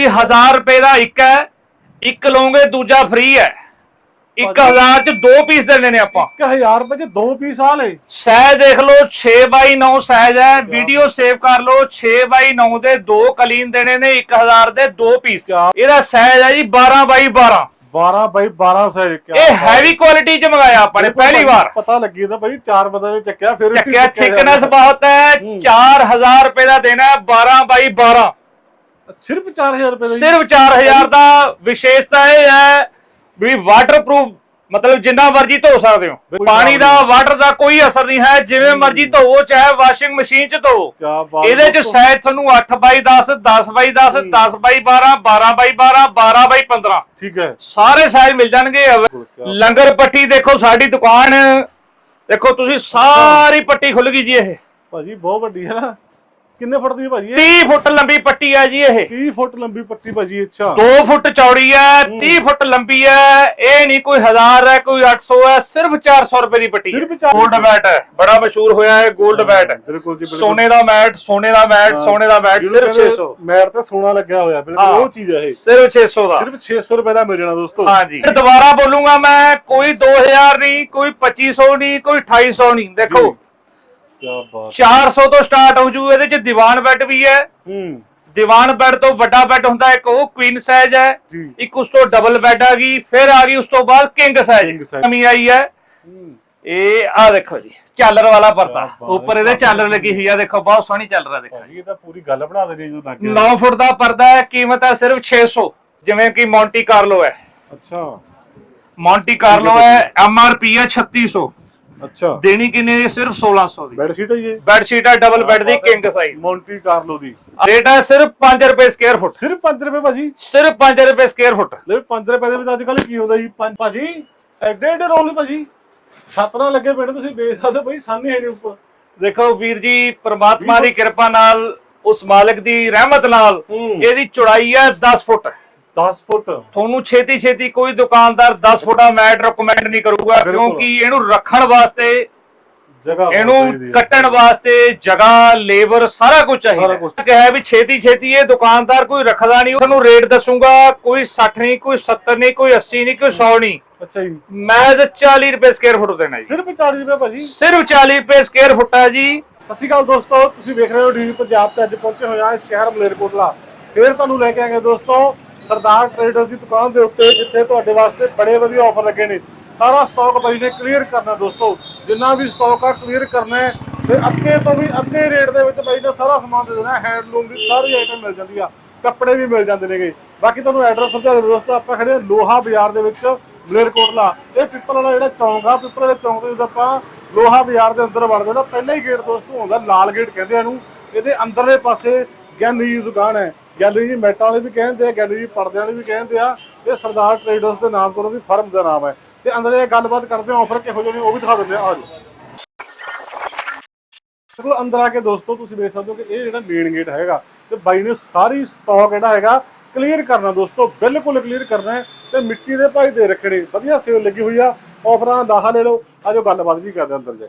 ਜੀ 1000 ਰੁਪਏ ਦਾ ਇੱਕ ਹੈ ਇੱਕ ਲਓਗੇ ਦੂਜਾ ਫ੍ਰੀ ਹੈ। 1000 ਚ ਦੋ ਪੀਸ ਦੇਣੇ ਨੇ ਆਪਾਂ। 1000 ਰੁਪਏ ਚ ਦੋ ਪੀਸ ਆ ਲੈ। ਸਾਈਜ਼ ਦੇਖ ਲਓ 6 ਬਾਈ 9 ਸਾਈਜ਼ ਹੈ। ਵੀਡੀਓ ਸੇਵ ਕਰ ਲਓ 6 ਬਾਈ 9 ਦੇ ਦੋ ਕਲੀਨ ਦੇਣੇ ਨੇ 1000 ਦੇ ਦੋ ਪੀਸ? ਇਹਦਾ ਸਾਈਜ਼ ਹੈ ਜੀ 12 ਬਾਈ 12 12 ਬਾਈ 12 ਸਾਈਜ਼ ਕਿਆ ਇਹ। ਹੈਵੀ ਕੁਆਲਿਟੀ ਚ ਮੰਗਾਇਆ ਆਪਾਂ ਨੇ ਪਹਿਲੀ ਵਾਰ। ਪਤਾ ਲੱਗੀ ਤਾਂ ਭਾਈ ਚਾਰ ਬੰਦੇ ਨੇ ਚੱਕਿਆ ਫਿਰ ਚੱਕਿਆ ਥਿਕਨੈਸ। ਬਹੁਤ ਹੈ ਹੂੰ। 4000 ਰੁਪਏ ਦਾ ਦੇਣਾ ਹੈ 12 ਬਾਈ 12 ਸਿਰਫ 4000 ਰੁਪਏ ਦਾ ਜੀ? ਸਿਰਫ 4000 ਦਾ ਵਿਸ਼ੇਸ਼ਤਾ ਇਹ ਹੈ ਵੀ ਵਾਟਰਪ੍ਰੂਫ ਮਤਲਬ ਜਿੰਨਾ ਮਰਜ਼ੀ ਧੋ ਸਕਦੇ ਹੋ। ਪਾਣੀ ਦਾ ਵਾਟਰ ਦਾ ਕੋਈ ਅਸਰ ਨਹੀਂ ਹੈ। ਜਿਵੇਂ ਮਰਜ਼ੀ ਧੋਵੋ ਚਾਹੇ ਵਾਸ਼ਿੰਗ ਮਸ਼ੀਨ 'ਚ ਧੋਵੋ। ਕਿਆ ਬਾਤ ਇਹਦੇ 'ਚ ਦੋਸਤੋ। ਤੁਹਾਨੂੰ 8 ਬਾਈ 10 10 ਬਾਈ 10 ਹੂੰ। 10 ਬਾਈ 12 12 ਬਾਈ 12 12 ਬਾਈ 15 ਠੀਕ ਹੈ। ਸਾਰੇ ਸਾਈਜ਼ ਮਿਲ ਜਾਣਗੇ। ਕਿਆ ਲੰਗਰ ਪੱਟੀ ਦੇਖੋ ਸਾਡੀ ਦੁਕਾਨ। ਦੇਖੋ ਤੁਸੀਂ ਸਾਰੀ ਪੱਟੀ ਖੁੱਲ ਗਈ ਜੀ ਇਹ। ਭਾਜੀ ਬਹੁਤ ਵੱਡੀ ਹੈ ਨਾ। ਕਿੰਨੇ ਫੁੱਟ ਦੀ ਭਾਜੀ ਇਹ? 30 ਫੁੱਟ ਲੰਬੀ ਪੱਟੀ ਹੈ ਜੀ ਇਹ। 30 ਫੁੱਟ ਲੰਬੀ ਪੱਟੀ ਭਾਜੀ ਅੱਛਾ। 2 ਫੁੱਟ ਚੌੜੀ ਹੈ ਹੂੰ। 30 ਫੁੱਟ ਲੰਬੀ ਹੈ ਇਹ ਨਹੀਂ ਕੋਈ 1000 ਹੈ ਕੋਈ 800 ਹੈ ਸਿਰਫ 400 ਰੁਪਏ ਦੀ ਪੱਟੀ ਹੈ। 400 골ਡ ਮੈਟ ਹੈ ਬੜਾ ਮਸ਼ਹੂਰ ਹੋਇਆ ਹੈ 골ਡ ਮੈਟ ਸੋਨੇ ਦਾ ਮੈਟ ਸੋਨੇ ਦਾ ਮੈਟ। ਸੋਨੇ ਦਾ ਮੈਟ ਸਿਰਫ ਕਹਿੰਦੇ 600 ਮੈਟ ਤੇ ਸੋਨਾ ਲੱਗਿਆ ਹੋਇਆ ਬਿਲਕੁਲ। ਉਹ ਚੀਜ਼ ਹੈ ਇਹ। ਸਿਰਫ 600 ਦਾ। ਸਿਰਫ 600 ਰੁਪਏ ਦਾ ਮਿਲ ਜਾਣਾ ਦੋਸਤੋ। ਹਾਂਜੀ ਫਿਰ ਦੁਬਾਰਾ ਬੋਲੂੰਗਾ ਮੈਂ ਕੋਈ 2000 ਨਹੀਂ ਕੋਈ 2500 ਨਹੀਂ ਕੋਈ 2800 ਨਹੀਂ। ਦੇਖੋ ਕੀ ਬਾਤ 400 ਤੋਂ ਸਟਾਰਟ ਹੋ ਜੂ ਇਹਦੇ ਚ ਦੀਵਾਨ ਬੈੱਡ ਵੀ ਹੈ। ਹੂੰ। ਦੀਵਾਨ ਬੈੱਡ ਤੋਂ ਵੱਡਾ ਬੈੱਡ ਹੁੰਦਾ ਇੱਕ ਉਹ ਕੁਈਨ ਸਾਈਜ਼ ਹੈ ਇੱਕ ਉਸ ਤੋਂ ਡਬਲ ਬੈੱਡ ਆ ਗਈ ਫਿਰ ਆ ਗਈ ਉਸ ਤੋਂ ਬਾਅਦ ਕਿੰਗ ਸਾਈਜ਼। ਨਵੀਂ ਆਈ ਹੈ। ਇਹ ਆ ਦੇਖੋ ਜੀ ਝਾਲਰ ਵਾਲਾ ਪਰਦਾ। ਉੱਪਰ। ਇਹਦੇ ਝਾਲਰ ਲੱਗੀ ਹੋਈ ਆ ਦੇਖੋ ਬਹੁਤ ਸੋਹਣੀ ਝਾਲਰ ਆ ਦੇਖੋ ਇਹ ਤਾਂ ਪੂਰੀ ਗੱਲ ਬਣਾ ਦੇਣੀ ਜੋ ਲੱਗ 9 ਫੁੱਟ ਦਾ ਪਰਦਾ ਹੈ ਕੀਮਤ ਹੈ ਸਿਰਫ 600 ਜਿਵੇਂ ਕਿ ਮੌਂਟੀ ਕਾਰਲੋ ਹੈ। ਅੱਛਾ। ਮੌਂਟੀ ਕਾਰਲੋ ਹੈ ਐਮਆਰਪੀ ਹੈ 3600 ਅੱਛਾ। ਦੇਣੀ ਕਿੰਨੇ ਦੀ ਸਿਰਫ 1600 ਦੀ। ਬੈੱਡ ਸ਼ੀਟ ਹੈ ਜੀ? ਬੈੱਡ ਸ਼ੀਟ ਹੈ ਡਬਲ ਬੈੱਡ ਦੀ ਕਿੰਗ ਸਾਈਜ਼ ਮੌਂਟੀ ਕਾਰਲੋ ਦੀ। ਰੇਟ ਹੈ ਸਿਰਫ 5 ਰੁਪਏ ਸਕੁਅਰ ਫੁੱਟ ਸਿਰਫ 5 ਰੁਪਏ ਭਾਜੀ? ਸਿਰਫ 5 ਰੁਪਏ ਸਕੁਅਰ ਫੁੱਟ ਲੈ 5 ਰੁਪਏ ਦੇ ਵਿੱਚ ਅੱਜ ਕੱਲ ਕੀ ਹੁੰਦਾ ਜੀ? ਭਾਜੀ ਐਡੇ ਐਡੇ ਰੋਲ ਭਾਜੀ। ਛੱਤ ਨਾਲ ਲੱਗੇ ਨੇ ਤੁਸੀਂ ਦੇਖ ਸਕਦੇ ਭਾਈ ਸਾਨੇ ਹੈ ਨਹੀਂ ਉੱਪਰ। ਦੇਖੋ ਵੀਰ ਜੀ ਪ੍ਰਮਾਤਮਾ ਦੀ ਕਿਰਪਾ ਨਾਲ ਉਸ ਮਾਲਕ ਦੀ ਰਹਿਮਤ ਨਾਲ ਇਹਦੀ ਚੌੜਾਈ ਹੈ 10 ਫੁੱਟ। 10 ਫੁੱਟ। ਤੁਹਾਨੂੰ ਛੇਤੀ ਛੇਤੀ ਕੋਈ ਦੁਕਾਨਦਾਰ 10 ਫੁੱਟਾ ਮੈਟ ਰეკਮੈਂਡ ਨਹੀਂ ਕਰੂਗਾ। ਕਿਉਂਕਿ ਇਹਨੂੰ ਰੱਖਣ ਵਾਸਤੇ ਜਗ੍ਹਾ ਇਹਨੂੰ। ਕੱਟਣ ਵਾਸਤੇ ਜਗ੍ਹਾ ਲੇਬਰ ਸਾਰਾ ਕੁਝ ਚਾਹੀਦਾ। ਕਿਹਾ ਵੀ ਛੇਤੀ ਛੇਤੀ ਇਹ ਦੁਕਾਨਦਾਰ ਕੋਈ ਰੱਖਦਾ ਨਹੀਂ ਤੁਹਾਨੂੰ ਰੇਟ ਦੱਸੂਗਾ ਕੋਈ 60 ਨਹੀਂ ਕੋਈ 70 ਨਹੀਂ ਕੋਈ 80 ਨਹੀਂ ਕੋਈ 100 ਨਹੀਂ। ਅੱਛਾ ਜੀ। ਮੈਂ 40 ਰੁਪਏ ਸਕੁਅਰ ਫੁੱਟ ਦੇਣਾ ਜੀ। ਸਿਰਫ 40 ਰੁਪਏ ਭਾਜੀ। ਸਿਰਫ 40 ਰੁਪਏ ਸਕੁਅਰ ਫੁੱਟ ਹੈ ਜੀ। ਸਤਿ ਸ਼੍ਰੀ ਅਕਾਲ ਦੋਸਤੋ ਤੁਸੀਂ ਵੇਖ ਰਹੇ ਹੋ ਡੀਜੀ ਪੰਜਾਬ ਤੇ ਅੱਜ ਪਹੁੰਚੇ ਹੋਏ ਹਾਂ ਸ਼ਹਿਰ ਮਲੇਰਕੋਟਲਾ। ਫੇਰ ਤੁਹਾਨੂੰ ਲੈ ਕੇ ਆਏਗੇ ਦੋਸਤੋ ਸਰਦਾਰ ਟ੍ਰੇਡਰਸ ਦੀ ਦੁਕਾਨ ਦੇ ਉੱਤੇ ਜਿੱਥੇ ਤੁਹਾਡੇ ਵਾਸਤੇ ਬੜੇ ਵਧੀਆ ਆਫਰ ਲੱਗੇ ਨੇ। ਸਾਰਾ ਸਟਾਕ ਬਾਈ ਨੇ ਕਲੀਅਰ ਕਰਨਾ ਦੋਸਤੋ। ਜਿੰਨਾ ਵੀ ਸਟਾਕ ਆ ਕਲੀਅਰ ਕਰਨਾ ਹੈ, ਤੇ ਅੱਧੇ ਤੋਂ ਵੀ ਅੱਧੇ ਰੇਟ ਦੇ ਵਿੱਚ ਬਾਈ ਨੇ ਸਾਰਾ ਸਮਾਨ ਦੇ ਦੇਣਾ ਹੈਂਡਲੂਮ ਦੀ ਸਾਰੀ ਆਈਟਮ ਮਿਲ ਜਾਂਦੀ ਆ, ਕੱਪੜੇ ਵੀ ਮਿਲ ਜਾਂਦੇ ਨੇਗੇ। ਬਾਕੀ ਤੁਹਾਨੂੰ ਐਡਰੈਸ ਸਮਝਾ ਦਿੰਦੇ ਦੋਸਤੋ, ਆਪਾਂ ਖੜੇ ਹਾਂ ਲੋਹਾ ਬਾਜ਼ਾਰ ਦੇ ਵਿੱਚ, ਮਲੇਰਕੋਟਲਾ। ਇਹ ਪਿੱਪਲ ਵਾਲਾ ਜਿਹੜਾ ਚੌਂਕ ਆ ਪਿੱਪਲ ਵਾਲੇ ਚੌਂਕ ਦੇ ਜਦੋਂ ਆਪਾਂ ਲੋਹਾ ਬਾਜ਼ਾਰ ਦੇ ਅੰਦਰ ਵੜਦੇ ਦਾ ਪਹਿਲਾ ਹੀ ਗੇਟ ਦੋਸਤੋ ਆਉਂਦਾ, ਲਾਲ ਗੇਟ ਕਹਿੰਦੇ ਇਹਨੂੰ। ਇਹਦੇ ਅੰਦਰਲੇ ਪਾਸੇ ਗਿਆਨੀ ਦੀ ਦੁਕਾਨ ਹੈ। ਗੈਲਰੀ ਜੀ ਮੈਟਾਂ ਵਾਲੇ ਵੀ ਕਹਿੰਦੇ ਆ, ਗੈਲਰੀ ਜੀ ਪਰਦਿਆਂ ਵਾਲੇ ਵੀ ਕਹਿੰਦੇ ਆ, ਇਹ ਸਰਦਾਰ ਟ੍ਰੇਡਰਸ ਦੇ ਨਾਮ ਤੋਂ ਉਹਨਾਂ ਦੀ ਫਰਮ ਦਾ ਨਾਮ ਹੈ। ਤੇ ਅੰਦਰ ਇਹ ਗੱਲਬਾਤ ਕਰਦੇ ਆ ਆਫਰ ਕਿਹੋ ਜਿਹੇ ਨੇ ਉਹ ਵੀ ਦਿਖਾ ਦਿੰਦੇ ਆ ਆ ਜਾਓ ਬਿਲਕੁਲ ਅੰਦਰ ਆ ਕੇ ਦੋਸਤੋ, ਤੁਸੀਂ ਵੇਖ ਸਕਦੇ ਹੋ ਕਿ ਇਹ ਜਿਹੜਾ ਮੇਨ ਗੇਟ ਹੈਗਾ, ਤੇ ਬਾਈ ਨੇ ਸਾਰੀ ਸਟਾਕ ਜਿਹੜਾ ਹੈਗਾ ਕਲੀਅਰ ਕਰਨਾ ਦੋਸਤੋ, ਬਿਲਕੁਲ ਕਲੀਅਰ ਕਰਨਾ ਹੈ ਤੇ ਮਿੱਟੀ ਦੇ ਭਾਈ ਦੇ ਰੱਖਣੇ, ਵਧੀਆ ਸੇਲ ਲੱਗੀ ਹੋਈ ਆ ਆਫਰਾਂ ਦਾਖਾ ਲੈ ਲਓ ਆਜੋ ਗੱਲਬਾਤ ਵੀ ਕਰਦੇ ਅੰਦਰ ਜਾ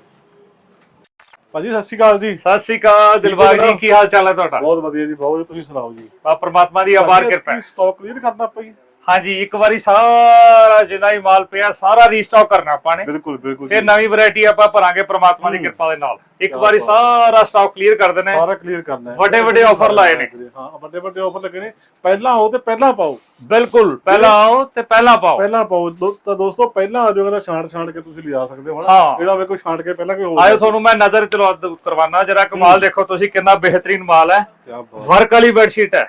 ਭਾਜੀ ਸਤਿ ਸ਼੍ਰੀ ਅਕਾਲ ਜੀ। ਸਤਿ ਸ੍ਰੀ ਅਕਾਲ ਦਿਲਬਾਗ ਜੀ ਕੀ ਹਾਲ ਚਾਲ ਹੈ ਤੁਹਾਡਾ? ਬਹੁਤ ਵਧੀਆ ਜੀ ਬਹੁਤ ਤੁਸੀਂ ਸੁਣਾਓ ਜੀ? ਆ ਪ੍ਰਮਾਤਮਾ ਦੀ ਅਪਾਰ ਕਿਰਪਾ। ਸਟਾਕ ਕਲੀਅਰ ਕਰਨਾ ਪਈ? ਹਾਂਜੀ ਇੱਕ ਵਾਰੀ ਸਾਰਾ ਜਿੰਨਾ ਹੀ ਮਾਲ ਪਿਆ ਸਾਰਾ ਰੀਸਟਾਕ ਕਰਨਾ ਆਪਾਂ ਨੇ। ਬਿਲਕੁਲ ਬਿਲਕੁਲ ਫਿਰ। ਨਵੀਂ ਵੈਰਾਈਟੀ ਆਪਾਂ ਭਰਾਂਗੇ ਪ੍ਰਮਾਤਮਾ ਦੀ। ਕਿਰਪਾ ਦੇ ਨਾਲ। ਇੱਕ ਵਾਰੀ। ਸਾਰਾ ਸਟਾਕ ਕਲੀਅਰ ਕਰ ਦੇਣਾ। ਸਾਰਾ ਕਲੀਅਰ ਕਰਨਾ ਹੈ। ਵੱਡੇ ਵੱਡੇ offer ਲਾਏ ਨੇ। ਹਾਂ ਵੱਡੇ ਵੱਡੇ ਆਫਰ ਲੱਗੇ ਨੇ। ਪਹਿਲਾਂ ਆਓ ਤੇ ਪਹਿਲਾਂ ਪਾਓ। ਬਿਲਕੁਲ ਪਹਿਲਾਂ ਆਓ ਤੇ ਪਹਿਲਾਂ ਪਾਓ। ਪਹਿਲਾਂ ਪਾਓ। ਤਾਂ ਦੋਸਤੋ ਪਹਿਲਾਂ ਆ ਜਾਓਗਾ ਤਾਂ ਛਾਂਟ ਛਾਂਟ ਕੇ ਤੁਸੀਂ ਲਿਜਾ ਸਕਦੇ ਹੋ ਹਨਾ। ਹਾਂ। ਜਿਹੜਾ ਵੇ ਕੋਈ ਛਾਂਟ ਕੇ ਪਹਿਲਾਂ ਕੋਈ ਹੋਰ ਆਇਓ ਤੁਹਾਨੂੰ ਮੈਂ ਨਜ਼ਰ ਚਲੋ ਕਰਵਾਨਾ ਜਰਾ ਕਮਾਲ ਦੇਖੋ ਤੁਸੀਂ ਕਿੰਨਾ ਬਿਹਤਰੀਨ ਮਾਲ ਹੈ। ਵਰਕ ਵਾਲੀ ਬੈਡਸ਼ੀਟ ਹੈ।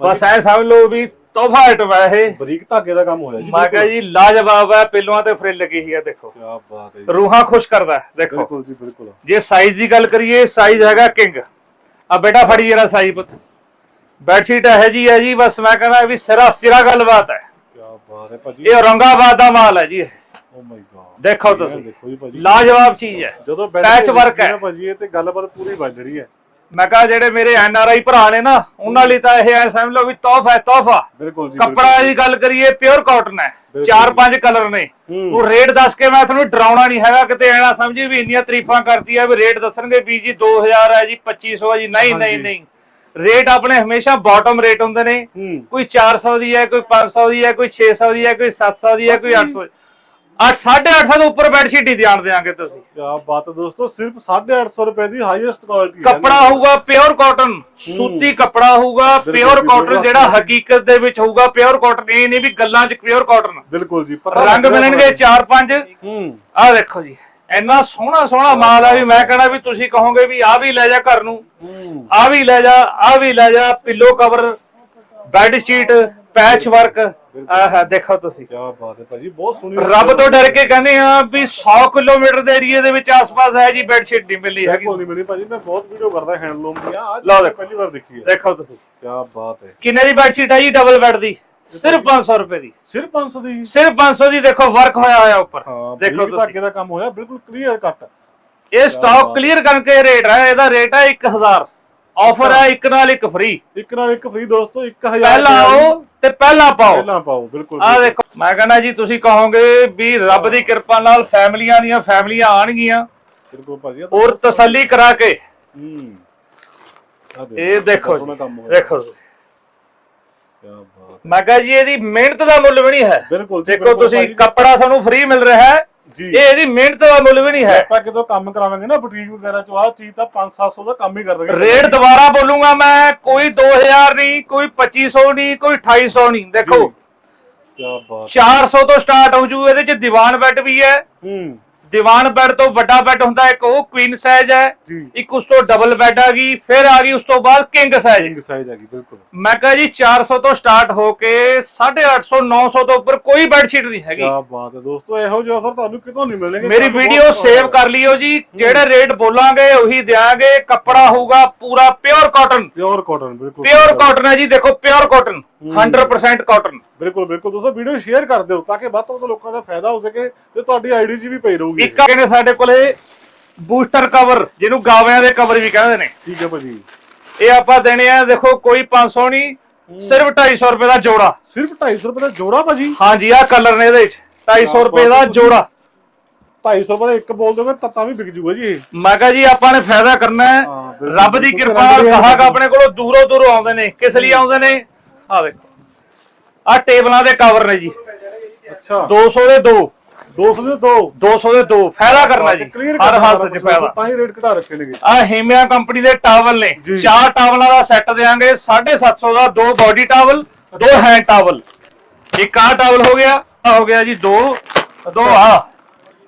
ਬਸ ਐ ਸਮਝ ਲਓ ਵੀ ਤੋਹਫਾ ਆਈਟਮ ਹੈ ਇਹ ਬਰੀਕ ਧਾਗੇ ਦਾ ਕੰਮ ਹੋਇਆ ਜੀ ਮੈਂ ਕਹਾਂ ਜੀ ਲਾਜਵਾਬ ਹੈ ਪਿੱਲੂਆਂ ਤੇ ਫਰਿੱਲ ਲੱਗੀ ਹੋਈ ਹੈ ਦੇਖੋ। ਕਿਆ ਬਾਤ ਹੈ ਜੀ। ਰੂਹਾਂ ਖੁਸ਼ ਕਰਦਾ ਹੈ, ਦੇਖੋ। ਬਿਲਕੁਲ ਜੀ ਬਿਲਕੁਲ। ਜੇ ਸਾਈਜ਼ ਦੀ ਗੱਲ ਕਰੀਏ ਸਾਈਜ਼ ਹੈਗਾ ਕਿੰਗ। ਆ ਬੇਟਾ ਫੜੀ ਜਰਾ ਸਾਈਜ਼ ਪੁੱਤ। ਬੈਡਸ਼ੀਟ ਹੈ ਜੀ ਹੈ ਜੀ ਬਸ ਮੈਂ ਕਹਿੰਦਾ ਵੀ ਸਿਰਾ ਸਿਰਾ ਗੱਲਬਾਤ ਹੈ। ਕਿਆ ਬਾਤ ਹੈ ਭਾਜੀ। ਇਹ ਔਰੰਗਾਬਾਦ ਦਾ ਮਾਲ ਹੈ ਜੀ ਇਹ। ਓ ਮਾਈ ਗॉड ਦੇਖੋ ਤੁਸੀਂ। ਦੇਖੋ ਜੀ ਭਾਜੀ। ਲਾਜਵਾਬ ਚੀਜ਼ ਹੈ। ਜਦੋਂ Patch work ਹੈ। ਭਾਜੀ ਇਹ ਤੇ ਗੱਲਬਾਤ ਪੂਰੀ ਵੱਜ ਰਹੀ ਹੈ। ਮੈਂ ਕਹਾ ਜਿਹੜੇ ਮੇਰੇ ਐਨ ਆਰ ਆਈ ਭਰਾ ਨੇ ਨਾ ਉਹਨਾਂ ਲਈ ਤਾਂ ਇਹ ਐ ਸਮਝ ਲਓ ਵੀ ਤੋਹਫਾ ਹੈ ਤੋਹਫਾ। ਬਿਲਕੁਲ ਜੀ ਕੱਪੜਾ ਦੀ ਗੱਲ ਕਰੀਏ ਪਿਓਰ ਕਾਟਨ ਹੈ। ਚਾਰ ਪੰਜ ਕਲਰ ਨੇ। ਉਹ ਰੇਟ ਦੱਸ ਕੇ ਮੈਂ ਤੁਹਾਨੂੰ ਡਰਾਉਣਾ ਨਹੀਂ ਹੈਗਾ ਕਿਤੇ ਐਣਾ ਸਮਝੀ ਵੀ ਇੰਨੀਆਂ ਤਾਰੀਫਾਂ ਕਰਦੀ ਆ ਵੀ ਰੇਟ ਦੱਸਣਗੇ ਵੀ ਜੀ 2000 ਹੈ ਜੀ 2500 ਹੈ ਜੀ ਨਹੀਂ ਨਹੀਂ। ਨਹੀਂ। ਰੇਟ ਆਪਣੇ ਹਮੇਸ਼ਾ ਬਾਟਮ ਰੇਟ ਹੁੰਦੇ ਨੇ। ਕੋਈ 400 ਦੀ ਹੈ ਕੋਈ 500 ਦੀ ਹੈ ਕੋਈ 600 ਦੀ ਹੈ ਕੋਈ 700 ਦੀ ਹੈ ਕੋਈ 800 8 850 ਤੋਂ ਉੱਪਰ ਬੈੱਡ ਸ਼ੀਟ ਹੀ ਜਾਣ ਦੇਾਂਗੇ ਤੁਸੀਂ। ਕਿਆ ਬਾਤ ਹੈ ਦੋਸਤੋ ਸਿਰਫ 850 ਰੁਪਏ ਦੀ ਹਾਈਐਸਟ ਕੁਆਲਿਟੀ ਕੱਪੜਾ ਹੋਊਗਾ ਪਿਓਰ ਕਾਟਨ ਸੂਤੀ ਕੱਪੜਾ ਹੋਊਗਾ ਪਿਓਰ ਕਾਟਨ। ਜਿਹੜਾ ਹਕੀਕਤ ਦੇ ਵਿੱਚ ਹੋਊਗਾ ਪਿਓਰ ਕਾਟਨ ਇਹ ਨਹੀਂ ਵੀ ਗੱਲਾਂ 'ਚ ਪਿਓਰ ਕਾਟਨ ਬਿਲਕੁਲ ਜੀ ਰੰਗ ਮਿਲਣਗੇ 4-5 ਹੂੰ। ਆਹ ਦੇਖੋ ਜੀ ਇੰਨਾ ਸੋਹਣਾ ਸੋਹਣਾ ਮਾਲ ਆ ਵੀ ਮੈਂ ਕਹਣਾ ਵੀ ਤੁਸੀਂ ਕਹੋਗੇ ਵੀ ਆ ਵੀ ਲੈ ਜਾ ਘਰ ਨੂੰ। ਹੂੰ। ਆ ਵੀ ਲੈ ਜਾ ਆ ਵੀ ਲੈ ਜਾ pillow cover bed sheet patch work. ਆਹ ਦੇਖੋ ਤੁਸੀਂ। ਕਿਆ ਬਾਤ ਹੈ ਭਾਜੀ ਬਹੁਤ ਸੋਹਣੀ ਰੱਬ ਤੋਂ ਡਰ ਕੇ ਕਹਿੰਦੇ ਆ ਵੀ 100 ਕਿਲੋਮੀਟਰ ਦੇ ਏਰੀਏ ਦੇ ਵਿੱਚ ਆਸ-ਪਾਸ ਹੈ ਜੀ ਬੈੱਡ ਸ਼ੀਟ ਨਹੀਂ ਮਿਲਦੀ ਹੈਗੀ। ਨਹੀਂ ਮਿਲੀ ਭਾਜੀ ਮੈਂ ਬਹੁਤ ਵੀਡੀਓ ਕਰਦਾ ਹੈਂਡਲੂਮ ਦੀਆਂ ਅੱਜ। ਪਹਿਲੀ ਵਾਰ ਦੇਖੀ ਹੈ। ਦੇਖੋ ਤੁਸੀਂ। ਕਿਆ ਬਾਤ ਹੈ। ਕਿੰਨੇ ਦੀ ਬੈੱਡ ਸ਼ੀਟ ਹੈ ਜੀ? ਡਬਲ ਬੈੱਡ ਦੀ। ਸਿਰਫ 500 ਰੁਪਏ ਦੀ। ਸਿਰਫ 500 ਦੀ? ਸਿਰਫ 500 ਦੀ ਦੇਖੋ ਵਰਕ ਹੋਇਆ ਹੋਇਆ ਉੱਪਰ। ਦੇਖੋ ਦੇਖੋ ਤੁਸੀਂ ਧਾਗੇ ਦਾ ਕੰਮ ਹੋਇਆ ਬਿਲਕੁਲ ਕਲੀਅਰ ਕੱਟ ਇਹ ਸਟਾਕ ਕਲੀਅਰ ਕਰਕੇ ਰੇਟ ਹੈ ਇਹਦਾ ਰੇਟ ਹੈ 1000 ਆਫਰ ਹੈ ਇੱਕ ਨਾਲ ਇੱਕ ਫ੍ਰੀ ਇੱਕ ਨਾਲ ਇੱਕ ਫ੍ਰੀ ਦੋਸਤੋ 1000 ਪਹਿਲਾਂ ਆਓ ਤੇ ਪਹਿਲਾਂ ਪਾਓ। ਪਹਿਲਾਂ ਪਾਓ ਬਿਲਕੁਲ ਆ ਦੇਖੋ ਮੈਂ ਕਹਿੰਦਾ ਜੀ ਤੁਸੀਂ ਕਹੋਗੇ ਵੀ ਰੱਬ ਦੀ ਕਿਰਪਾ ਨਾਲ ਫੈਮਲੀਆਂ ਦੀਆਂ ਫੈਮਲੀਆਂ ਆਣਗੀਆਂ। ਬਿਲਕੁਲ ਭਾਜੀ ਔਰ ਤਸੱਲੀ ਕਰਾ ਕੇ। ਹੂੰ। ਇਹ ਦੇਖੋ ਦੇਖੋ ਮੈਂ ਕਹਾਂ ਜੀ ਇਹਦੀ ਮਿਹਨਤ ਦਾ ਮੁੱਲ ਵੀ ਨਹੀਂ ਹੈ। ਬਿਲਕੁਲ ਦੇਖੋ ਤੁਸੀਂ। ਕੱਪੜਾ ਤੁਹਾਨੂੰ ਫ੍ਰੀ ਮਿਲ ਰਿਹਾ ਹੈ। ਜੀ। ਇਹ ਇਹਦੀ ਮਿਹਨਤ ਦਾ ਮੁੱਲ ਵੀ ਨਹੀਂ ਹੈ। ਆਪਾਂ ਕਿਤੋਂ ਕੰਮ ਕਰਾਵਾਂਗੇ ਨਾ ਬੁਟੀਕ ਵਗੈਰਾ ਚ ਆਹ ਚੀਜ਼ ਤਾਂ 5-700 ਦਾ ਕੰਮ ਹੀ ਕਰ ਰਹੇ ਰੇਟ ਦੁਬਾਰਾ ਬੋਲੂੰਗਾ ਮੈਂ ਕੋਈ 2000 ਨਹੀਂ ਕੋਈ 2500 ਨਹੀਂ ਕੋਈ 2800 ਨਹੀਂ। ਦੇਖੋ ਕੀ ਬਾਤ 400 ਤੋਂ ਸਟਾਰਟ ਹੋ ਜੂ ਇਹਦੇ ਚ ਦੀਵਾਨ ਬੈੱਡ ਵੀ ਹੈ। ਹੂੰ। ਦੀਵਾਨ ਬੈੱਡ ਤੋਂ ਵੱਡਾ ਬੈੱਡ ਹੁੰਦਾ ਇੱਕ ਉਹ ਕੁਈਨ ਸਾਈਜ਼ ਹੈ ਇੱਕ ਉਸ ਤੋਂ ਡਬਲ ਬੈੱਡ ਆ ਗਈ ਫਿਰ ਆ ਗਈ ਉਸ ਤੋਂ ਬਾਅਦ ਕਿੰਗ ਸਾਈਜ਼ ਕਿੰਗ ਸਾਈਜ਼ ਆ ਗਈ ਬਿਲਕੁਲ। ਮੈਂ ਕਹਾਂ ਜੀ 400 ਤੋਂ ਸਟਾਰਟ ਹੋ ਕੇ 850 900 ਤੋਂ ਉੱਪਰ ਕੋਈ ਬੈੱਡ ਸ਼ੀਟ ਨਹੀਂ ਹੈਗੀ। ਕੀ ਬਾਤ ਹੈ ਦੋਸਤੋ ਇਹੋ ਜਿਹੇ ਆਫਰ ਤੁਹਾਨੂੰ ਕਿਤੋਂ ਨਹੀਂ ਮਿਲਣਗੇ? ਮੇਰੀ ਵੀਡੀਓ ਸੇਵ ਕਰ ਲਿਓ ਜੀ ਜਿਹੜੇ ਰੇਟ ਬੋਲਾਂਗੇ ਉਹੀ ਦਿਆਂਗੇ ਕੱਪੜਾ ਹੋਊਗਾ ਪੂਰਾ ਪਿਓਰ ਕਾਟਨ ਪਿਓਰ ਕਾਟਨ ਬਿਲਕੁਲ। ਪਿਓਰ ਕਾਟਨ ਹੈ ਜੀ ਦੇਖੋ ਪਿਓਰ ਕਾਟਨ 100% ਕਾਟਨ ਬਿਲਕੁਲ ਬਿਲਕੁਲ। ਦੋਸਤੋ ਵੀਡੀਓ ਸ਼ੇਅਰ ਕਰ ਦਿਓ ਤਾਂ ਕਿ ਵੱਧ ਤੋਂ ਵੱਧ ਲੋਕਾਂ ਦਾ ਫਾਇਦਾ ਹੋ ਸਕੇ ਤੇ ਤੁਹਾਡੀ ਆਈਡੀ 'ਚ ਵੀ ਪਈ ਰਹੂਗੀ। ਇੱਕ ਕਹਿੰਦੇ ਸਾਡੇ ਕੋਲੇ ਬੂਸਟਰ ਕਵਰ ਜਿਹਨੂੰ ਗਾਵਿਆਂ ਦੇ ਕਵਰ ਵੀ ਕਹਿੰਦੇ ਨੇ। ਠੀਕ ਹੈ ਭਾਜੀ। ਇਹ ਆਪਾਂ ਦੇਣੇ ਆ ਦੇਖੋ ਕੋਈ 500 ਨਹੀਂ ਸਿਰਫ 250 ਰੁਪਏ ਦਾ ਜੋੜਾ। ਸਿਰਫ 250 ਰੁਪਏ ਦਾ ਜੋੜਾ ਭਾਜੀ? ਹਾਂਜੀ ਆਹ ਕਲਰ ਨੇ ਇਹਦੇ ਵਿੱਚ। 250 ਰੁਪਏ ਦਾ ਜੋੜਾ। 250 ਰੁਪਏ ਦਾ ਇੱਕ ਬੋਲ ਦੋਗੇ ਤਾਂ ਤਾਂ ਵੀ ਵਿਕ ਜੂਗਾ ਜੀ ਇਹ। ਮੈਂ ਕਹਾਂ ਜੀ ਆਪਾਂ ਨੇ ਫਾਇਦਾ ਕਰਨਾ ਹੈ। ਰੱਬ ਦੀ ਕਿਰਪਾ ਨਾਲ। ਗਾਹਕ ਆਪਣੇ ਕੋਲੋਂ ਦੂਰੋਂ ਦੂਰੋਂ ਆਉਂਦੇ ਨੇ ਕਿਸ ਲਈ ਆਉਂਦੇ ਨੇ? ਆਹ ਦੇਖੋ ਆਹ ਟੇਬਲਾਂ ਦੇ ਕਵਰ ਨੇ ਜੀ। ਅੱਛਾ। 200 ਦੇ ਦੋ। 200 ਦੇ ਦੋ। 200 ਦੇ ਦੋ। ਫਾਇਦਾ ਕਰਨਾ ਜੀ। ਹਰ ਹਾਲਤ 'ਚ ਫਾਇਦਾ ਤਾਂ ਹੀ ਰੇਟ ਘਟਾ ਰੱਖੇ ਨੇਗੇ। ਆ ਹੀਮਿਆ ਕੰਪਨੀ ਦੇ ਟਾਵਲ ਨੇ। ਚਾਰ ਟਾਵਲਾਂ ਦਾ ਸੈੱਟ ਦੇਾਂਗੇ 750 ਦਾ ਦੋ ਬਾਡੀ ਟਾਵਲ ਦੋ ਹੈਂਡ ਟਾਵਲ ਇੱਕ ਆ ਟਾਵਲ ਹੋ ਗਿਆ ਆ ਹੋ ਗਿਆ ਜੀ ਦੋ ਦੋ ਆ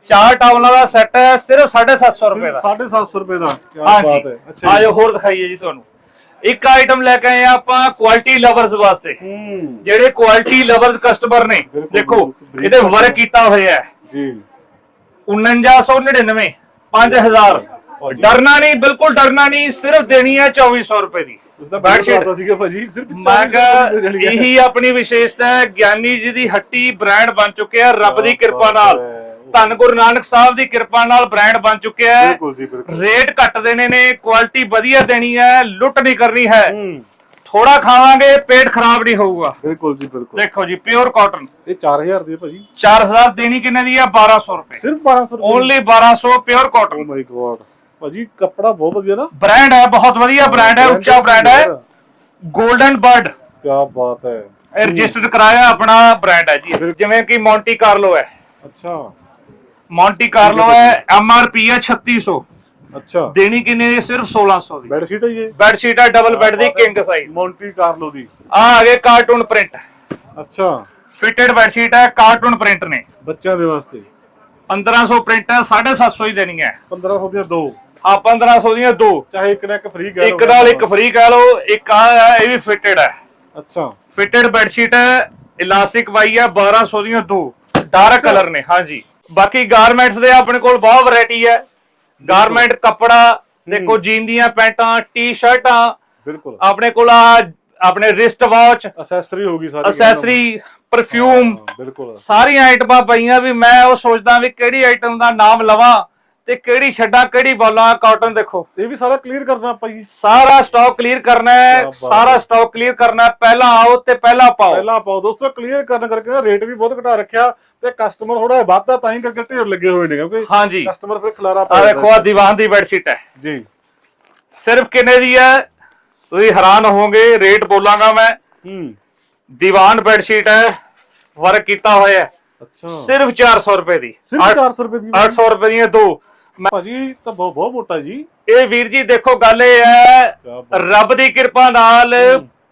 ਚਾਰ ਟਾਵਲਾਂ ਦਾ ਸੈੱਟ ਹੈ ਸਿਰਫ 750 ਰੁਪਏ ਦਾ। 750 ਰੁਪਏ ਦਾ। ਕੀ ਬਾਤ ਹੈ। ਅੱਛਾ ਆਜੋ ਹੋਰ ਦਿਖਾਈਏ ਜੀ ਤੁਹਾਨੂੰ। ਇੱਕ ਆਈਟਮ ਲੈ ਕੇ ਆਏ ਆ ਆਪਾਂ ਕੁਆਲਿਟੀ ਲਵਰਸ ਵਾਸਤੇ। ਜਿਹੜੇ ਕੁਆਲਿਟੀ ਲਵਰਸ ਕਸਟਮਰ ਨੇ ਦੇਖੋ। ਇਹਦੇ ਵਰਕ ਕੀਤਾ ਹੋਇਆ ਹੈ। ਜੀ। 4999 5000 ਭਾਜੀ। ਡਰਨਾ ਨਹੀਂ ਬਿਲਕੁਲ ਡਰਨਾ ਨਹੀਂ ਸਿਰਫ ਦੇਣੀ ਹੈ 2400 ਰੁਪਏ ਦੀ। ਮੈਂ 40 ਕਿਹਾ। ਇਹੀ ਆਪਣੀ ਵਿਸ਼ੇਸ਼ਤਾ ਹੈ ਗਿਆਨੀ ਜੀ ਦੀ ਹੱਟੀ ਬ੍ਰਾਂਡ ਬਣ ਚੁੱਕਿਆ ਰੱਬ ਦੀ ਕਿਰਪਾ ਨਾਲ। ਧੰਨ ਗੁਰੂ ਨਾਨਕ ਸਾਹਿਬ ਦੀ ਕਿਰਪਾ ਨਾਲ ਬ੍ਰਾਂਡ ਬਣ ਚੁੱਕਿਆ ਹੈ। ਬਿਲਕੁਲ ਜੀ ਬਿਲਕੁਲ। ਰੇਟ ਘੱਟ ਦੇਣੇ ਨੇ ਕੁਆਲਿਟੀ ਵਧੀਆ ਦੇਣੀ ਹੈ ਲੁੱਟ ਨਹੀਂ ਕਰਨੀ ਹੈ। ਥੋੜਾ ਖਾਵਾਂਗੇ ਪੇਟ ਖਰਾਬ ਨਹੀਂ ਹੋਊਗਾ। ਬਿਲਕੁਲ ਜੀ ਬਿਲਕੁਲ। ਦੇਖੋ ਜੀ ਪਿਓਰ ਕਾਟਨ ਇਹ 4000 ਦੀ ਹੈ ਭਾਜੀ। 4000 ਦੇਣੀ ਕਿੰਨੇ ਦੀ ਹੈ? 1200 ਰੁਪਏ। ਸਿਰਫ 1200 ਰੁਪਏ। ਓਨਲੀ 1200 ਪਿਓਰ ਓ ਕਾਟਨ ਮਾਈ ਗॉड ਭਾਜੀ ਕੱਪੜਾ ਬਹੁਤ ਵਧੀਆ ਨਾ। ਬ੍ਰਾਂਡ ਹੈ ਬਹੁਤ ਵਧੀਆ ਬ੍ਰਾਂਡ ਹੈ ਉੱਚਾ ਬ੍ਰਾਂਡ ਹੈ। 골ਡਨ ਬਰਡ ਕੀ ਬਾਤ ਹੈ। ਇਹ ਰਜਿਸਟਰਡ ਕਰਾਇਆ ਆਪਣਾ ਬ੍ਰਾਂਡ ਹੈ ਜੀ। ਜਿਵੇਂ ਕਿ ਮੌਂਟੀ ਕਾਰਲੋ ਹੈ। ਅੱਛਾ। ਮੌਂਟੀ ਕਾਰਲੋ ਹੈ ਐਮ ਆਰ ਪੀ ਹੈ 3600 ਅੱਛਾ। ਦੇਣੀ ਕਿੰਨੇ ਦੀ ਸਿਰਫ 1600 ਦੀ। ਬੈੱਡ ਸ਼ੀਟ ਹੈ ਜੀ। ਇਹ ਬੈੱਡ ਸ਼ੀਟ ਹੈ ਡਬਲ ਬੈੱਡ ਦੀ ਕਿੰਗ ਸਾਈਜ਼ ਮੌਂਟੀ ਕਾਰਲੋ ਦੀ। ਆ ਆਗੇ ਕਾਰਟੂਨ ਪ੍ਰਿੰਟ ਅੱਛਾ। ਫਿਟਡ ਬੈੱਡ ਸ਼ੀਟ ਹੈ ਕਾਰਟੂਨ ਪ੍ਰਿੰਟ ਨੇ। ਬੱਚਿਆਂ ਦੇ ਵਾਸਤੇ। 1500 ਪ੍ਰਿੰਟ ਹੈ 750 ਹੀ ਦੇਣੀ ਹੈ। 1500 ਦੀਆਂ ਦੋ। ਆ 1500 ਦੀਆਂ ਦੋ। ਚਾਹੇ ਇੱਕ ਨਾ ਇੱਕ ਫ੍ਰੀ ਕਹਿ ਇੱਕ ਨਾਲ ਇੱਕ ਫ੍ਰੀ ਕਹਿ ਲਓ ਇੱਕ ਆ ਇਹ ਵੀ ਫਿਟਡ ਹੈ। ਅੱਛਾ। ਫਿਟਡ ਬੈੱਡ ਸ਼ੀਟ ਹੈ ਇਲਾਸਟਿਕ ਵਾਈ ਹੈ 1200 ਦੀਆਂ ਦੋ। ਡਾਰਕ ਕਲਰ ਨੇ ਹਾਂਜੀ। ਬਾਕੀ ਗਾਰਮੈਂਟਸ ਦੇ ਆਪਣੇ ਕੋਲ ਬਹੁਤ ਵੈਰਾਈਟੀ ਹੈ। ਗਾਰਮੈਂਟ ਕੱਪੜਾ ਦੇਖੋ ਜੀਨ ਦੀਆਂ ਪੈਂਟਾਂ ਟੀ-ਸ਼ਰਟਾਂ ਬਿਲਕੁਲ। ਆਪਣੇ ਕੋਲ ਆ ਆਪਣੇ ਰਿਸਟ ਵਾਚ ਅਸੈਸਰੀ ਹੋਗੀ ਸਾਰੀ। ਅਸੈਸਰੀ ਪਰਫਿਊਮ ਹਾਂ, ਬਿਲਕੁਲ। ਸਾਰੀਆਂ ਆਈਟਮਾਂ ਪਈਆਂ ਵੀ ਮੈਂ ਉਹ ਸੋਚਦਾ ਵੀ ਕਿਹੜੀ ਆਈਟਮ ਦਾ ਨਾਮ ਲਵਾਂ ਤੇ ਕਿਹੜੀ ਛੱਡਾਂ ਕਿਹੜੀ ਬੋਲਾਂ ਕਾਟਨ ਦੇਖੋ। ਇਹ ਵੀ ਸਾਰਾ ਕਲੀਅਰ ਕਰਨਾ ਆਪਾਂ ਜੀ। ਸਾਰਾ ਸਟਾਕ ਕਲੀਅਰ ਕਰਨਾ ਹੈ ਸਾਰਾ ਹੈ। ਸਟਾਕ ਕਲੀਅਰ ਕਰਨਾ ਹੈ ਪਹਿਲਾਂ ਆਓ ਤੇ ਪਹਿਲਾਂ ਪਾਓ। ਪਹਿਲਾਂ ਪਾਓ। ਦੋਸਤੋ ਕਲੀਅਰ ਕਰਨ ਕਰਕੇ ਰੇਟ ਵੀ ਬਹੁਤ ਘਟਾ ਰੱਖਿਆ। ਤੇ ਕਸਟਮਰ ਥੋੜਾ ਵੱਧਦਾ ਤਾਂ ਹੀ ਕਰਕੇ ਢੇਰ ਲੱਗੇ ਹੋਏ ਨੇ ਕਿਉਂਕਿ ਹਾਂਜੀ। ਕਸਟਮਰ ਫਿਰ ਖਲਾਰਾ ਆ ਦੇਖੋ ਆ ਦੀਵਾਨ ਦੀ ਬੈੱਡ ਸ਼ੀਟ ਹੈ। ਜੀ। ਸਿਰਫ ਕਿੰਨੇ ਦੀ ਹੈ? ਤੁਸੀਂ ਹੈਰਾਨ ਹੋਵੋਗੇ ਰੇਟ ਬੋਲਾਂਗਾ ਮੈਂ। ਹੂੰ। ਦੀਵਾਨ ਬੈੱਡ ਸ਼ੀਟ ਹੈ ਵਰਕ ਕੀਤਾ ਹੋਇਆ ਹੈ। ਅੱਛਾ। ਸਿਰਫ 400 ਰੁਪਏ ਦੀ। ਸਿਰਫ 400 ਰੁਪਏ ਦੀ 800 ਰੁਪਏ ਦੀਆਂ ਦੋ। ਭਾਜੀ ਤਾਂ ਬਹੁਤ ਬਹੁਤ ਮੋਟਾ ਜੀ। ਇਹ ਵੀਰ ਜੀ ਦੇਖੋ ਗੱਲ ਇਹ ਹੈ। ਰੱਬ ਦੀ ਕਿਰਪਾ ਨਾਲ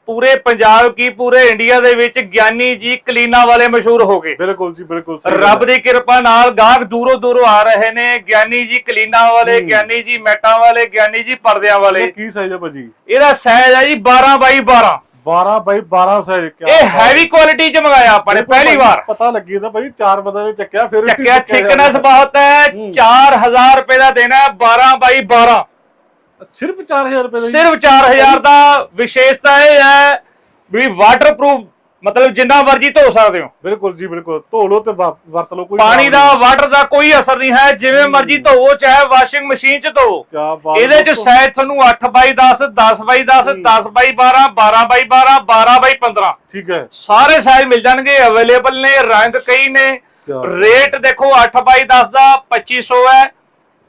ਪੂਰੇ ਪੰਜਾਬ ਕੀ ਪੂਰੇ ਇੰਡੀਆ ਦੇ ਵਿੱਚ ਗਿਆਨੀ ਜੀ ਕਲੀਨਾ ਵਾਲੇ ਮਸ਼ਹੂਰ ਹੋ ਗਏ ਬਿਲਕੁਲ ਜੀ ਬਿਲਕੁਲ ਰੱਬ। ਦੀ ਕਿਰਪਾ ਨਾਲ ਗਾਹਕ ਦੂਰੋਂ ਦੂਰੋਂ ਆ ਰਹੇ ਨੇ ਗਿਆਨੀ ਜੀ ਕਲੀਨਾ ਵਾਲੇ। ਗਿਆਨੀ ਜੀ ਮੈਟਾਂ ਵਾਲੇ ਗਿਆਨੀ ਜੀ ਪਰਦਿਆਂ ਵਾਲੇ ਕੀ ਸਾਈਜ਼ ਹੈ ਭਾਜੀ ਇਹਦਾ ਸਾਈਜ਼ ਹੈ ਜੀ 12 ਬਾਈ 12 12 ਬਾਈ 12 ਸਾਈਜ਼ ਕਿਆ ਇਹ। ਹੈਵੀ ਕੁਆਲਿਟੀ ਚ ਮੰਗਾਇਆ ਆਪਾਂ ਨੇ ਪਹਿਲੀ ਵਾਰ ਪਤਾ ਲੱਗੀ ਤਾਂ ਭਾਈ ਚਾਰ ਬੰਦਿਆਂ ਨੇ ਚੱਕਿਆ ਫਿਰ ਚੱਕਿਆ ਥਿਕਨੈਸ। ਬਹੁਤ ਹੈ ਹੂੰ। 4000 ਰੁਪਏ ਦਾ ਦੇਣਾ ਹੈ 12 ਬਾਈ 12 ਸਿਰਫ 4000 ਰੁਪਏ ਦਾ ਜੀ? ਸਿਰਫ 4000 ਦਾ ਵਿਸ਼ੇਸ਼ਤਾ ਇਹ ਹੈ ਵੀ ਵਾਟਰਪ੍ਰੂਫ ਮਤਲਬ ਜਿੰਨਾ ਮਰਜ਼ੀ ਧੋ ਸਕਦੇ ਹੋ। ਬਿਲਕੁਲ ਜੀ ਬਿਲਕੁਲ। ਧੋ ਲਓ ਤੇ ਵਰਤ ਲਓ ਕੋਈ ਪਾਣੀ ਦਾ ਵਾਟਰ ਦਾ ਕੋਈ ਅਸਰ ਨਹੀਂ ਹੈ ਜਿਵੇਂ ਮਰਜ਼ੀ ਧੋਵੋ ਚਾਹੇ ਵਾਸ਼ਿੰਗ ਮਸ਼ੀਨ 'ਚ ਧੋਵੋ। ਬਾਤ ਇਹਦੇ 'ਚ ਦੋਸਤੋ। ਤੁਹਾਨੂੰ 8 ਬਾਈ 10 10 ਬਾਈ 10 ਹੂੰ। 10 ਬਾਈ 12 12 ਬਾਈ 12 12 ਬਾਈ 15 ਠੀਕ ਹੈ। ਸਾਰੇ ਸਾਈਜ਼ ਮਿਲ ਜਾਣਗੇ ਅਵੇਲੇਬਲ ਨੇ ਰੰਗ ਕਈ ਨੇ। ਕਿਆ ਰੇਟ ਦੇਖੋ 8 ਬਾਈ 10 ਦਾ 2500 ਹੈ।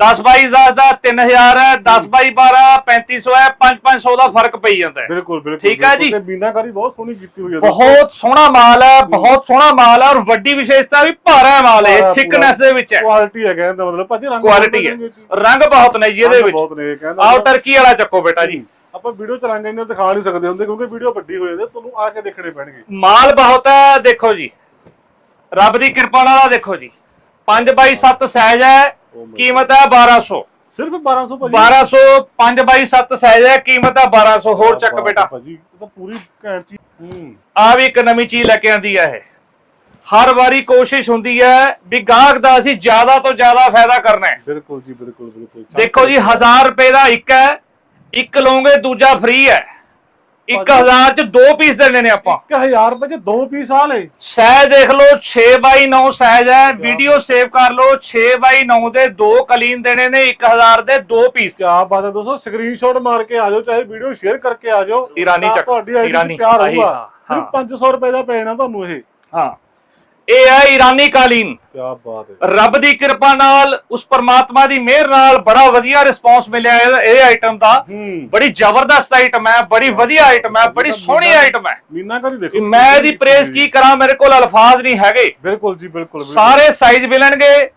10 ਬਾਈ 10 ਦਾ 3000 ਹੈ 10 ਬਾਈ 12 3500 ਹੈ 5-500 ਦਾ ਫ਼ਰਕ ਪਈ ਜਾਂਦਾ ਹੈ। ਬਿਲਕੁਲ ਬਿਲਕੁਲ। ਠੀਕ ਹੈ। ਜੀ। ਤੇ ਮੀਨਾਕਾਰੀ ਬਹੁਤ ਸੋਹਣੀ ਕੀਤੀ ਹੋਈ ਹੈ। ਬਹੁਤ ਸੋਹਣਾ ਮਾਲ ਹੈ ਬਹੁਤ ਸੋਹਣਾ ਮਾਲ ਹੈ ਔਰ ਵੱਡੀ ਵਿਸ਼ੇਸ਼ਤਾ ਵੀ ਭਾਰਾ ਹੈ ਮਾਲ ਪੂਰਾ। ਥਿਕਨੈਸ ਦੇ ਵਿੱਚ ਹੈ। ਕੁਆਲਿਟੀ ਹੈ ਕਹਿੰਦਾ ਮਤਲਬ। ਭਾਜੀ ਰੰਗ ਕੁਆਲਿਟੀ ਹੈ। ਨੇ ਰੰਗ ਬਹੁਤ ਨੇ ਜੀ ਇਹਦੇ ਵਿੱਚ। ਬਹੁਤ ਨੇ ਕਹਿੰਦਾ ਆਓ ਟਰਕੀ ਵਾਲਾ ਚੱਕੋ ਬੇਟਾ ਜੀ। ਆਪਾਂ ਵੀਡੀਓ ਚਲਾਂਗੇ ਇਹਨਾਂ ਦਿਖਾ ਨਹੀਂ ਸਕਦੇ ਹੁੰਦੇ ਕਿਉਂਕਿ ਵੀਡੀਓ ਵੱਡੀ ਹੋ ਜਾਂਦੀ ਹੈ, ਤੁਹਾਨੂੰ ਆ ਕੇ ਦੇਖਣੇ ਪੈਣਗੇ। ਮਾਲ ਬਹੁਤ ਹੈ ਦੇਖੋ ਜੀ। ਰੱਬ ਦੀ ਕਿਰਪਾ ਨਾਲ ਦੇਖੋ ਜੀ। 5 ਬਾਈ 7 ਸਾਈਜ਼ ਹੈ ਕੀਮਤ ਹੈ 1200 ਸਿਰਫ 1200 ਭਾਜੀ। 1200 5 ਬਾਈ 7 ਸਾਈਜ਼ ਹੈ ਕੀਮਤ ਹੈ 1200 ਹੋਰ ਚੱਕ ਬੇਟਾ। ਭਾਜੀ ਇਹ ਤਾਂ ਪੂਰੀ ਘੈਂਟ ਚੀਜ਼ ਹੂੰ। ਆ ਵੀ ਇੱਕ ਨਵੀਂ ਚੀਜ਼ ਲੈ ਕੇ ਆਂਦੀ ਹੈ ਇਹ। ਹਰ ਵਾਰੀ ਕੋਸ਼ਿਸ਼ ਹੁੰਦੀ ਹੈ ਵੀ ਗਾਹਕ ਦਾ ਅਸੀਂ ਜ਼ਿਆਦਾ ਤੋਂ ਜ਼ਿਆਦਾ ਫਾਇਦਾ ਕਰਨਾ ਹੈ। ਬਿਲਕੁਲ ਜੀ ਬਿਲਕੁਲ ਬਿਲਕੁਲ। ਦੇਖੋ ਜੀ 1000 ਰੁਪਏ ਦਾ ਇੱਕ ਹੈ ਇੱਕ ਲਓਗੇ ਦੂਜਾ ਫ੍ਰੀ ਹੈ। 1000 ਚ ਦੋ ਪੀਸ ਦੇਣੇ ਨੇ ਆਪਾਂ। 1000 ਰੁਪਏ ਚ ਦੋ ਪੀਸ ਆ ਲੈ। ਸਾਈਜ਼ ਦੇਖ ਲਓ 6 ਬਾਈ 9 ਸਾਈਜ਼ ਹੈ। ਵੀਡੀਓ ਸੇਵ ਕਰ ਲਓ 6 ਬਾਈ 9 ਦੇ ਦੋ ਕਲੀਨ ਦੇਣੇ ਨੇ 1000 ਦੇ ਦੋ ਪੀਸ ਕਿਆ ਬਾਤ ਹੈ ਦੋਸਤੋ ਸਕਰੀਨਸ਼ਾਟ ਮਾਰ ਕੇ ਆ ਜਾਓ ਚਾਹੇ ਵੀਡੀਓ ਸ਼ੇਅਰ ਕਰਕੇ ਆ ਜਾਓ। ਈਰਾਨੀ ਚੱਕ- ਤੁਹਾਡੀ ਆਈਡੀ ਈਰਾਨੀ, ਪਿਆਰ ਹੋਊਗਾ ਹਾਂ, ਸਿਰਫ 500 ਰੁਪਏ ਦਾ ਪੈਣਾ ਤੁਹਾਨੂੰ ਇਹ। ਹਾਂ। ਇਹ ਹੈ ਈਰਾਨੀ ਕਾਲੀਨ। ਕਿਆ ਬਾਤ ਹੈ। ਰੱਬ ਦੀ ਕਿਰਪਾ ਨਾਲ ਉਸ ਪਰਮਾਤਮਾ ਦੀ ਮਿਹਰ ਨਾਲ ਬੜਾ ਵਧੀਆ ਰਿਸਪੌਂਸ ਮਿਲਿਆ ਇਹ- ਇਹ ਆਈਟਮ ਦਾ। ਬੜੀ ਜ਼ਬਰਦਸਤ ਆਈਟਮ ਹੈ ਬੜੀ ਵਧੀਆ ਆਈਟਮ ਹੈ ਬੜੀ ਸੋਹਣੀ ਆਈਟਮ ਹੈ। ਮੀਨਾ ਕਰੀ ਦੇਖੋ ਮੈਂ ਇਹਦੀ ਪ੍ਰੇਜ਼ ਕੀ ਕਰਾਂ ਮੇਰੇ ਕੋਲ ਅਲਫਾਜ਼ ਨਹੀਂ ਹੈਗੇ। ਬਿਲਕੁਲ ਜੀ ਬਿਲਕੁਲ। ਸਾਰੇ ਸਾਈਜ਼ ਮਿਲਣਗੇ।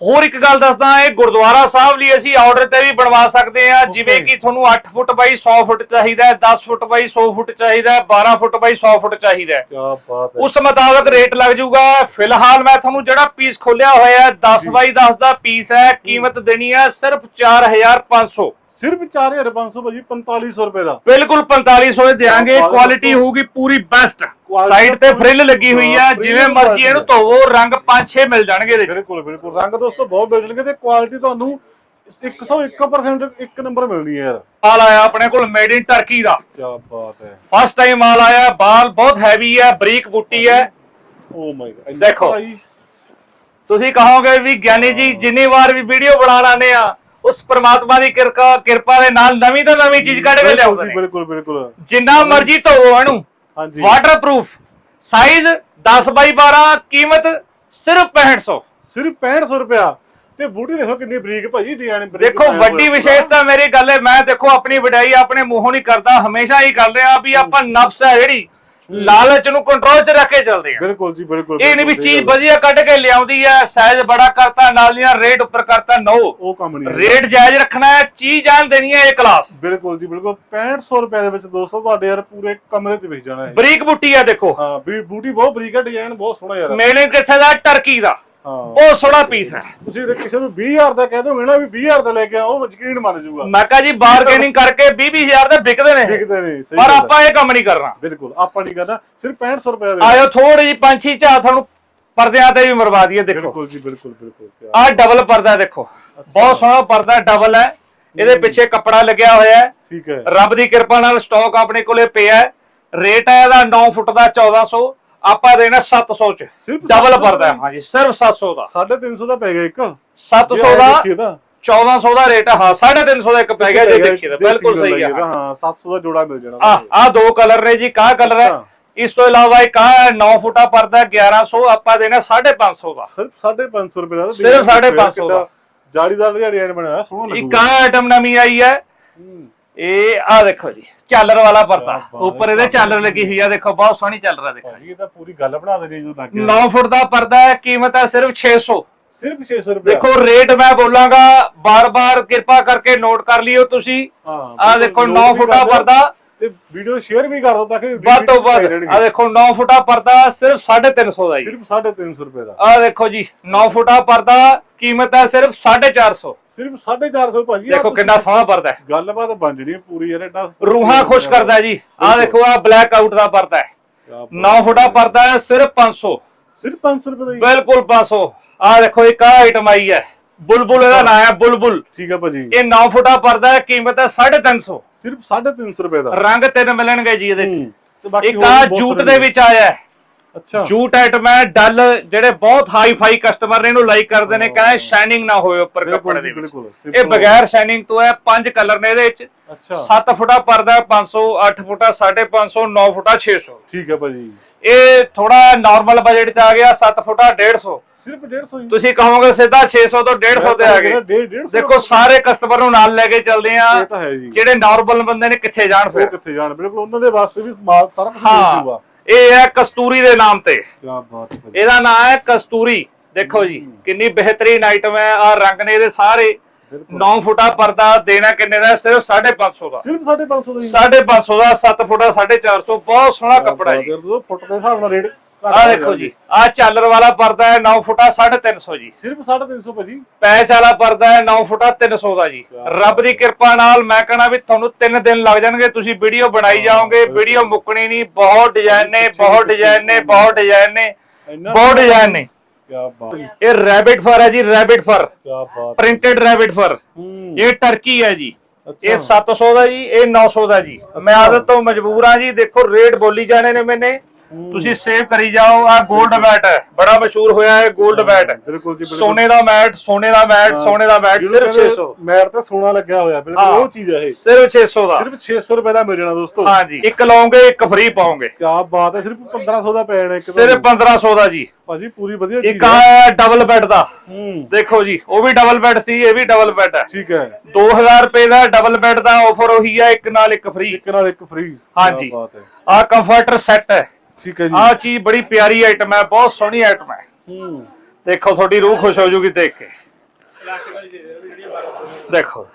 ਹੋਰ ਇੱਕ ਗੱਲ ਦੱਸਦਾ ਇਹ ਗੁਰਦੁਆਰਾ ਸਾਹਿਬ ਲਈ ਅਸੀਂ ਆਰਡਰ ਤੇ ਵੀ ਬਣਵਾ ਸਕਦੇ ਆ ਜਿਵੇਂ ਕਿ ਤੁਹਾਨੂੰ 8 ਫੁੱਟ ਬਾਈ 100 ਫੁੱਟ ਚਾਹੀਦਾ ਹੈ 10 ਫੁੱਟ ਬਾਈ 100 ਫੁੱਟ ਚਾਹੀਦਾ ਹੈ 12 ਫੁੱਟ ਬਾਈ 100 ਫੁੱਟ ਚਾਹੀਦਾ ਹੈ। ਕਿਆ ਬਾਤ ਹੈ। ਉਸ ਮੁਤਾਬਕ ਰੇਟ ਲੱਗ ਜਾਊਗਾ। ਫਿਲਹਾਲ ਮੈਂ ਤੁਹਾਨੂੰ ਜਿਹੜਾ ਪੀਸ ਖੋਲਿਆ ਹੋਇਆ ਹੈ 10 ਬਾਈ 10 ਦਾ ਪੀਸ ਹੈ ਕੀਮਤ ਦੇਣੀ ਹੈ ਸਿਰਫ 4500 ਸਿਰਫ 4500 ਭਾਜੀ 4500 ਰੁਪਏ ਦਾ ਬਿਲਕੁਲ 4500 ਦੇ ਦੇਾਂਗੇ ਕੁਆਲਿਟੀ। ਹੋਊਗੀ ਪੂਰੀ ਬੈਸਟ ਸਾਈਡ ਤੇ ਫ੍ਰਿਲ ਲੱਗੀ ਹੋਈ ਹਾਂ, ਜਿਵੇਂ ਮਰਜ਼ੀ ਇਹਨੂੰ। ਧੋਵੋ ਰੰਗ 5-6 ਮਿਲ ਜਾਣਗੇ ਇਹਦੇ। ਬਿਲਕੁਲ ਬਿਲਕੁਲ ਰੰਗ ਦੋਸਤੋ ਬਹੁਤ ਮਿਲ ਜਾਣਗੇ ਤੇ ਕੁਆਲਿਟੀ ਤੁਹਾਨੂੰ 101% ਇੱਕ ਨੰਬਰ ਮਿਲਣੀ ਹੈ ਯਾਰ ਮਾਲ ਆਇਆ ਆਪਣੇ ਕੋਲ ਮੇਡ ਇਨ ਟਰਕੀ ਦਾ ਕਿਆ ਬਾਤ ਹੈ ਫਸਟ ਟਾਈਮ ਮਾਲ ਆਇਆ ਬਾਲ ਬਹੁਤ ਹੈਵੀ ਹੈ ਬਰੀਕ ਬੁੱਟੀ ਹੈ ਓ ਮਾਈ ਗॉड ਦੇਖੋ। ਤੁਸੀਂ ਕਹੋਗੇ ਵੀ ਗਿਆਨੀ ਜੀ ਜਿੰਨੀ ਵਾਰ ਵੀ ਵੀਡੀਓ ਬਣਾ ਲਾਨੇ ਆ ਉਸ ਪ੍ਰਮਾਤਮਾ ਦੀ ਕਿਰਪਾ ਕਿਰਪਾ ਦੇ ਨਾਲ ਨਵੀਂ ਤੋਂ ਨਵੀਂ ਚੀਜ਼ ਕੱਢ ਕੇ ਲਿਆਉਂਦੇ ਨੇ ਬਿਲਕੁਲ ਬਿਲਕੁਲ। ਜਿੰਨਾ ਮਰਜ਼ੀ ਧੋਵੋ ਇਹਨੂੰ ਹਾਂਜੀ। ਵਾਟਰਪ੍ਰੂਫ ਸਾਈਜ਼ 10 ਬਾਈ 12 ਕੀਮਤ ਸਿਰਫ 6500 ਸਿਰਫ 6500 ਰੁਪਿਆ ਤੇ ਬੂਟੀ ਦੇਖੋ ਕਿੰਨੀ ਬਰੀਕ ਭਾਜੀ ਡਿਜ਼ਾਈਨ ਬਰੀਕ ਦੇਖੋ ਬਣਾਇਆ ਵੱਡੀ ਹੋਇਆ। ਵਿਸ਼ੇਸ਼ਤਾ ਮੇਰੀ ਗੱਲ ਹੈ ਮੈਂ ਦੇਖੋ ਆਪਣੀ ਵਡਾਈ ਆਪਣੇ ਮੂੰਹੋਂ ਨਹੀਂ ਕਰਦਾ ਹਮੇਸ਼ਾ ਹੀ ਕਰਦੇ ਆ ਵੀ ਆਪਾਂ ਨਫਸ ਹੈ ਜਿਹੜੀ। ਲਾਲਚ ਨੂੰ ਕੰਟਰੋਲ 'ਚ ਰੱਖ ਕੇ ਚੱਲਦੇ ਆ। ਬਿਲਕੁਲ ਜੀ ਬਿਲਕੁਲ ਇਹ ਨਹੀਂ ਵੀ ਚੀਜ਼। ਵਧੀਆ ਕੱਢ ਕੇ ਲਿਆਉਂਦੀ ਹੈ ਸਾਈਜ਼ ਬੜਾ ਕਰਤਾ ਨਾਲ ਦੀਆਂ ਰੇਟ ਉੱਪਰ ਕਰਤਾ ਨੋ। ਉਹ ਕੰਮ ਨਹੀਂ। ਰੇਟ ਜਾਇਜ਼ ਰੱਖਣਾ ਹੈ ਚੀਜ਼ ਜਾਣ ਦੇਣੀ ਹੈ ਇਹ ਕਲਾਸ ਬਿਲਕੁਲ ਜੀ ਬਿਲਕੁਲ। 6500 ਰੁਪਏ ਦੇ ਵਿੱਚ ਦੋਸਤੋ ਤੁਹਾਡੇ ਯਾਰ ਪੂਰੇ ਕਮਰੇ 'ਚ ਵਿਕ ਜਾਣਾ ਹੈ। ਬਰੀਕ ਬੁੱਟੀ ਹੈ ਦੇਖੋ। ਹਾਂ ਬੂਟੀ ਬਹੁਤ ਬਰੀਕ ਹੈ ਡਿਜ਼ਾਈਨ ਬਹੁਤ ਸੋਹਣਾ ਯਾਰ। ਮੇਲੇ ਕਿੱਥੇ ਦਾ? ਟਰਕੀ ਦਾ। ਬਹੁਤ ਸੋਹਣਾ ਪੀਸ ਹੈ। ਤੁਸੀਂ ਤੇ ਕਿਸੇ ਨੂੰ 20000 ਦਾ ਕਹਿ ਦੋਗੇ ਨਾ ਵੀ 20000 ਦਾ ਲੈ ਕੇ ਆਓ ਉਹ ਯਕੀਨ ਮੰਨ ਜਾਊਗਾ। ਮੈਂ ਕਹਾਂ ਜੀ ਬਾਰਗੇਨਿੰਗ ਕਰਕੇ 20 ਹਜ਼ਾਰ ਦੇ ਵਿਕਦੇ ਨੇ। ਵਿਕਦੇ ਨੇ ਸਹੀ ਪਰ। ਆਪਾਂ ਇਹ ਕੰਮ ਨਹੀਂ ਕਰਨਾ। ਬਿਲਕੁਲ ਆਪਾਂ ਨਹੀਂ ਕਰਨਾ ਸਿਰਫ 6500 ਰੁਪਏ ਦੇ। ਆਇਓ ਥੋੜੀ ਜੀ ਪੰਛੀ ਝਾਹ ਤੁਹਾਨੂੰ ਪਰਦਿਆਂ ਤੇ ਵੀ ਮਰਵਾ ਦਈਏ ਦੇਖੋ। ਬਿਲਕੁਲ ਜੀ ਬਿਲਕੁਲ ਬਿਲਕੁਲ ਆਹ ਡਬਲ ਪਰਦਾ ਦੇਖੋ। ਬਹੁਤ ਸੋਹਣਾ ਪਰਦਾ ਡਬਲ ਹੈ। ਇਹਦੇ ਪਿੱਛੇ ਕੱਪੜਾ ਲੱਗਿਆ ਹੋਇਆ ਹੈ। ਠੀਕ ਹੈ। ਰੱਬ ਦੀ ਕਿਰਪਾ ਨਾਲ ਸਟਾਕ ਆਪਣੇ ਕੋਲੇ ਪਿਆ ਹੈ। ਰੇਟ ਹੈ ਇਹਦਾ 9 ਫੁੱਟ ਦਾ 1400 ਆਪਾਂ ਦੇਣਾ 700 ਚ। ਸਿਰਫ ਡਬਲ 700 ਪਰਦਾ ਹੈ, ਹਾਂਜੀ ਸਿਰਫ 700 ਦਾ। 350 ਦਾ ਪੈ ਗਿਆ ਇੱਕ। 700 ਦਾ ਦੇਖੀਏ ਤਾਂ। 1400 ਦਾ ਰੇਟ ਹੈ ਹਾਂ 350 ਦਾ ਇੱਕ ਪੈ ਗਿਆ ਜੇ ਦੇਖੀਏ ਤਾਂ ਬਿਲਕੁਲ ਸਹੀ ਹੈ ਹਾਂ 700 ਦਾ ਜੋੜਾ ਮਿਲ ਜਾਣਾ। ਆ ਆ ਦੋ ਕਲਰ ਨੇ ਜੀ ਕਾਹ ਕਲਰ ਹੈ? ਅੱਛਾ। ਇਸ ਤੋਂ ਇਲਾਵਾ ਇੱਕ ਆ 9 ਫੁੱਟਾ ਪਰਦਾ 1100 ਆਪਾਂ ਦੇਣਾ 550 ਦਾ। ਸਿਰਫ 550 ਰੁਪਏ ਦਾ ਸਿਰਫ 550 ਦਾ। ਜਾਲੀਦਾਰ ਡਿਜ਼ਾਈਨ ਬਣਿਆ ਹੋਇਆ, ਸੋਹਣਾ ਇੱਕ ਲੱਗੂਗਾ। ਆ ਆਈਟਮ ਨਵੀਂ ਆਈ ਹੈ। ਹੂੰ, ਇਹ ਆ ਦੇਖੋ ਜੀ ਝਾਲਰ ਵਾਲਾ ਪਰਦਾ। ਉੱਪਰ। ਇਹਦੇ ਝਾਲਰ ਲੱਗੀ ਹੋਈ ਆ ਦੇਖੋ ਬਹੁਤ ਸੋਹਣੀ ਝਾਲਰ ਆ ਦੇਖੋ ਇਹ ਤਾਂ ਪੂਰੀ ਗੱਲ ਬਣਾ ਦੇਣੀ ਜੋ ਲੱਗੇ 9 ਫੁੱਟ ਦਾ ਪਰਦਾ ਹੈ ਕੀਮਤ ਹੈ ਸਿਰਫ 600 ਸਿਰਫ 600 ਰੁਪਏ ਦੇਖੋ ਰੇਟ ਮੈਂ ਬੋਲਾਂਗਾ ਬਾਰ-ਬਾਰ ਕਿਰਪਾ ਕਰਕੇ ਨੋਟ ਕਰ ਲਿਓ ਤੁਸੀਂ। ਆ ਦੇਖੋ ਬਿਲਕੁਲ 9 note ਵੀ ਫੁੱਟਾ ਦਿਓ ਪਰਦਾ। ਤੇ ਵੀਡੀਓ ਸ਼ੇਅਰ ਵੀ ਕਰ ਦਿਓ ਤਾਂ ਕਿ ਵੱਧ ਤੋਂ ਵੱਧ। ਆ ਦੇਖੋ 9 ਫੁੱਟਾ ਪਰਦਾ ਸਿਰਫ 350 ਦਾ ਜੀ। ਸਿਰਫ 350 ਰੁਪਏ ਦਾ। ਆ ਦੇਖੋ ਜੀ 9 ਫੁੱਟਾ ਪਰਦਾ ਕੀਮਤ ਹੈ ਸਿਰਫ 450 ਸਿਰਫ 450 ਭਾਜੀ ਦੇਖੋ ਕਿੰਨਾ ਸੋਹਣਾ ਪਰਦਾ ਹੈ। ਗੱਲਬਾਤ ਬਣ ਜਣੀ ਪੂਰੀ ਯਾਰ ਐਡਾ ਰੂਹਾਂ ਖੁਸ਼ ਕਰਦਾ ਜੀ। ਆ ਦੇਖੋ ਆ ਬਲੈਕ ਆਊਟ ਦਾ ਪਰਦਾ ਹੈ। ਕਿਆ ਬਾਤ। 9 ਫੁੱਟਾ ਪਰਦਾ ਹੈ ਸਿਰਫ 500 ਸਿਰਫ 500 ਰੁਪਏ ਦਾ ਹੀ ਬਿਲਕੁਲ 500 ਆ ਦੇਖੋ ਇੱਕ ਆ ਆਈਟਮ ਆਈ ਹੈ। ਬੁਲਬੁਲ ਇਹਦਾ ਨਾਮ ਹੈ ਬੁਲਬੁਲ। ਠੀਕ ਹੈ ਭਾਜੀ। ਇਹ 9 ਫੁੱਟਾ ਪਰਦਾ ਹੈ ਕੀਮਤ ਹੈ 350 ਸਿਰਫ 350 ਰੁਪਏ ਦਾ। ਰੰਗ ਤਿੰਨ ਮਿਲਣਗੇ ਜੀ ਇਹਦੇ ਚ। ਹੂੰ। ਤੇ ਬਾਕੀ ਇੱਕ ਆ ਜੂਟ ਦੇ ਵਿੱਚ ਆਇਆ ਹੈ। ਅੱਛਾ। ਜੂਟ ਆਈਟਮ ਹੈ ਡਲ ਜਿਹੜੇ ਬਹੁਤ ਹਾਈ ਫਾਈ ਕਸਟਮਰ ਨੇ ਇਹਨੂੰ ਲਾਈਕ ਕਰਦੇ ਨੇ ਕਹਿੰਦੇ ਸ਼ਾਈਨਿੰਗ ਨਾ ਹੋਵੇ ਉੱਪਰ ਕੱਪੜੇ ਦੇ ਵਿੱਚ। ਇਹ ਬਗੈਰ ਸ਼ਾਈਨਿੰਗ ਤੋਂ ਹੈ ਪੰਜ ਕਲਰ ਨੇ ਇਹਦੇ ਵਿੱਚ ਅੱਛਾ। 7 ਫੁੱਟਾ ਪਰਦਾ ਹੈ 500 8 ਫੁੱਟਾ 550 9 ਫੁੱਟਾ 600 ਠੀਕ ਹੈ ਭਾਜੀ। ਇਹ ਥੋੜਾ ਨਾਰਮਲ ਬਜਟ ਚ ਆ ਗਿਆ 7 ਫੁੱਟਾ 150 ਸਿਰਫ 150 ਹੀ। ਤੁਸੀਂ ਕਹੋਗੇ ਸਿੱਧਾ 600 ਤੋਂ 150 ਤੇ ਆ ਗਏ। ਦੇਖੋ ਸਾਰੇ ਕਸਟਮਰ ਨੂੰ ਨਾਲ ਲੈ ਕੇ ਚੱਲਦੇ ਆ ਇਹ ਤਾਂ ਹੈ ਜੀ। ਜਿਹੜੇ ਨਾਰਮਲ ਬੰਦੇ ਨੇ ਕਿੱਥੇ ਜਾਣ ਫਿਰ? ਕਿੱਥੇ ਜਾਣ? ਬਿਲਕੁਲ ਉਹਨਾਂ ਦੇ ਵਾਸਤੇ ਵੀ ਸਮਾਲ ਸਾਰਾ ਕੁਝ ਮਿਲ ਹਾਂ ਜੂਗਾ ਇਹ ਹੈ ਕਸਤੂਰੀ ਦੇ ਨਾਮ ਤੇ। ਇਹਦਾ ਨਾਮ ਹੈ ਕਸਤੂਰੀ। ਦੇਖੋ ਜੀ ਕਿੰਨੀ ਬਿਹਤਰੀਨ ਆਈਟਮ ਹੈ। ਆ ਰੰਗ ਨੇ ਇਹਦੇ ਸਾਰੇ। ਬਿਲਕੁਲ। 9 ਫੁੱਟਾ ਪਰਦਾ ਦੇਣਾ ਕਿੰਨੇ ਦਾ? ਸਿਰਫ 550 ਦਾ। ਸਿਰਫ 550 ਦਾ ਹੀ। 550 ਦਾ 7 ਫੁੱਟਾ 450 ਬਹੁਤ ਸੋਹਣਾ ਕੱਪੜਾ ਜੀ। ਫੁੱਟ ਦੇ ਹਿਸਾਬ ਨਾਲ ਰੇਟ ਆ ਦੇਖੋ ਜੀ ਆ ਝਾਲਰ ਵਾਲਾ ਪਰਦਾ ਹੈ 9 ਫੁੱਟਾ 350 ਜੀ। ਸਿਰਫ 350 ਭਾਜੀ। ਪੈਚ ਵਾਲਾ ਪਰਦਾ ਹੈ 9 ਫੁੱਟਾ 300 ਦਾ ਜੀ। ਰੱਬ ਦੀ ਕਿਰਪਾ ਨਾਲ ਮੈਂ ਕਹਣਾ ਵੀ ਤੁਹਾਨੂੰ 3 ਦਿਨ ਲੱਗ ਜਾਣਗੇ ਤੁਸੀਂ ਵੀਡੀਓ ਬਣਾਈ ਜਾਓਗੇ ਵੀਡੀਓ ਮੁੱਕਣੀ ਨਹੀਂ ਬਹੁਤ ਡਿਜ਼ਾਈਨ ਨੇ ਬਹੁਤ ਡਿਜ਼ਾਈਨ ਨੇ ਬਹੁਤ ਡਿਜ਼ਾਈਨ ਨੇ ਬਹੁਤ ਡਿਜ਼ਾਈਨ ਨੇ। ਕੀ ਬਾਤ ਕੀ ਇਹ ਰੈਬਿਟ ਫਰ ਹੈ ਜੀ ਰੈਬਿਟ ਫਰ ਬਾਤ ਪ੍ਰਿੰਟਡ ਰੈਬਿਟ ਫਰ ਇਹ ਟਰਕੀ ਹੈ ਜੀ। ਇਹ 700 ਦਾ ਜੀ ਇਹ 900 ਦਾ ਜੀ। ਮੈਂ ਆਦਤ ਤੋਂ ਮਜਬੂਰ ਹਾਂ ਜੀ ਦੇਖੋ ਰੇਟ ਬੋਲੀ ਜਾਣੇ ਨੇ ਮੈਨੇ। ਤੁਸੀਂ ਸੇਵ ਕਰੀ ਜਾਓ ਆ 골ਡ ਮੈਟ ਹੈ। ਬੜਾ ਮਸ਼ਹੂਰ ਹੋਇਆ ਹੈ 골ਡ ਮੈਟ ਸੋਨੇ ਦਾ ਮੈਟ ਸੋਨੇ ਦਾ ਮੈਟ ਸੋਨੇ ਦਾ ਮੈਟ ਸਿਰਫ ਕਹਿੰਦੇ 600 ਮੈਟ ਤੇ ਸੋਨਾ ਲੱਗਿਆ ਹੋਇਆ ਬਿਲਕੁਲ ਹਾਂ। ਉਹ ਚੀਜ਼ ਹੈ ਇਹ। ਸਿਰਫ 600 ਦਾ। ਸਿਰਫ 600 ਰੁਪਏ ਦਾ ਮਿਲ ਜਾਣਾ ਦੋਸਤੋ। ਹਾਂ ਜੀ ਇੱਕ ਲਓਗੇ ਇੱਕ ਫ੍ਰੀ ਪਾਓਗੇ। ਕੀ ਬਾਤ ਹੈ ਸਿਰਫ 1500 ਦਾ ਪੈ ਜਾਣਾ ਇੱਕ ਸਿਰਫ 1500 ਦਾ ਜੀ। ਭਾਜੀ ਪੂਰੀ ਵਧੀਆ ਇੱਕ ਚੀਜ਼ ਹੈ। ਆ ਡਬਲ ਬੈੱਡ ਦਾ। ਹੂੰ। ਦੇਖੋ ਜੀ ਉਹ ਵੀ ਡਬਲ ਬੈੱਡ ਸੀ ਇਹ ਵੀ ਡਬਲ ਬੈੱਡ ਹੈ। ਠੀਕ ਹੈ। 2000 ਰੁਪਏ ਦਾ ਡਬਲ ਬੈੱਡ ਦਾ ਆਫਰ ਉਹੀ ਆ ਇੱਕ ਨਾਲ ਇੱਕ ਫ੍ਰੀ ਇੱਕ ਨਾਲ ਇੱਕ ਫ੍ਰੀ ਹਾਂ ਜੀ। ਬਾਤ ਹੈ। ਆ ਕੰਫਰਟਰ ਸੈੱਟ ਹੈ। ਠੀਕ ਹੈ ਜੀ। ਆ ਚੀਜ਼ ਬੜੀ ਪਿਆਰੀ ਆਈਟਮ ਹੈ ਬਹੁਤ ਸੋਹਣੀ ਆਈਟਮ ਹੈ। ਹੂੰ। ਦੇਖੋ ਤੁਹਾਡੀ ਰੂਹ ਖੁਸ਼ ਹੋ ਜੂਗੀ ਦੇਖ ਕੇ। ਦੇਖੋ।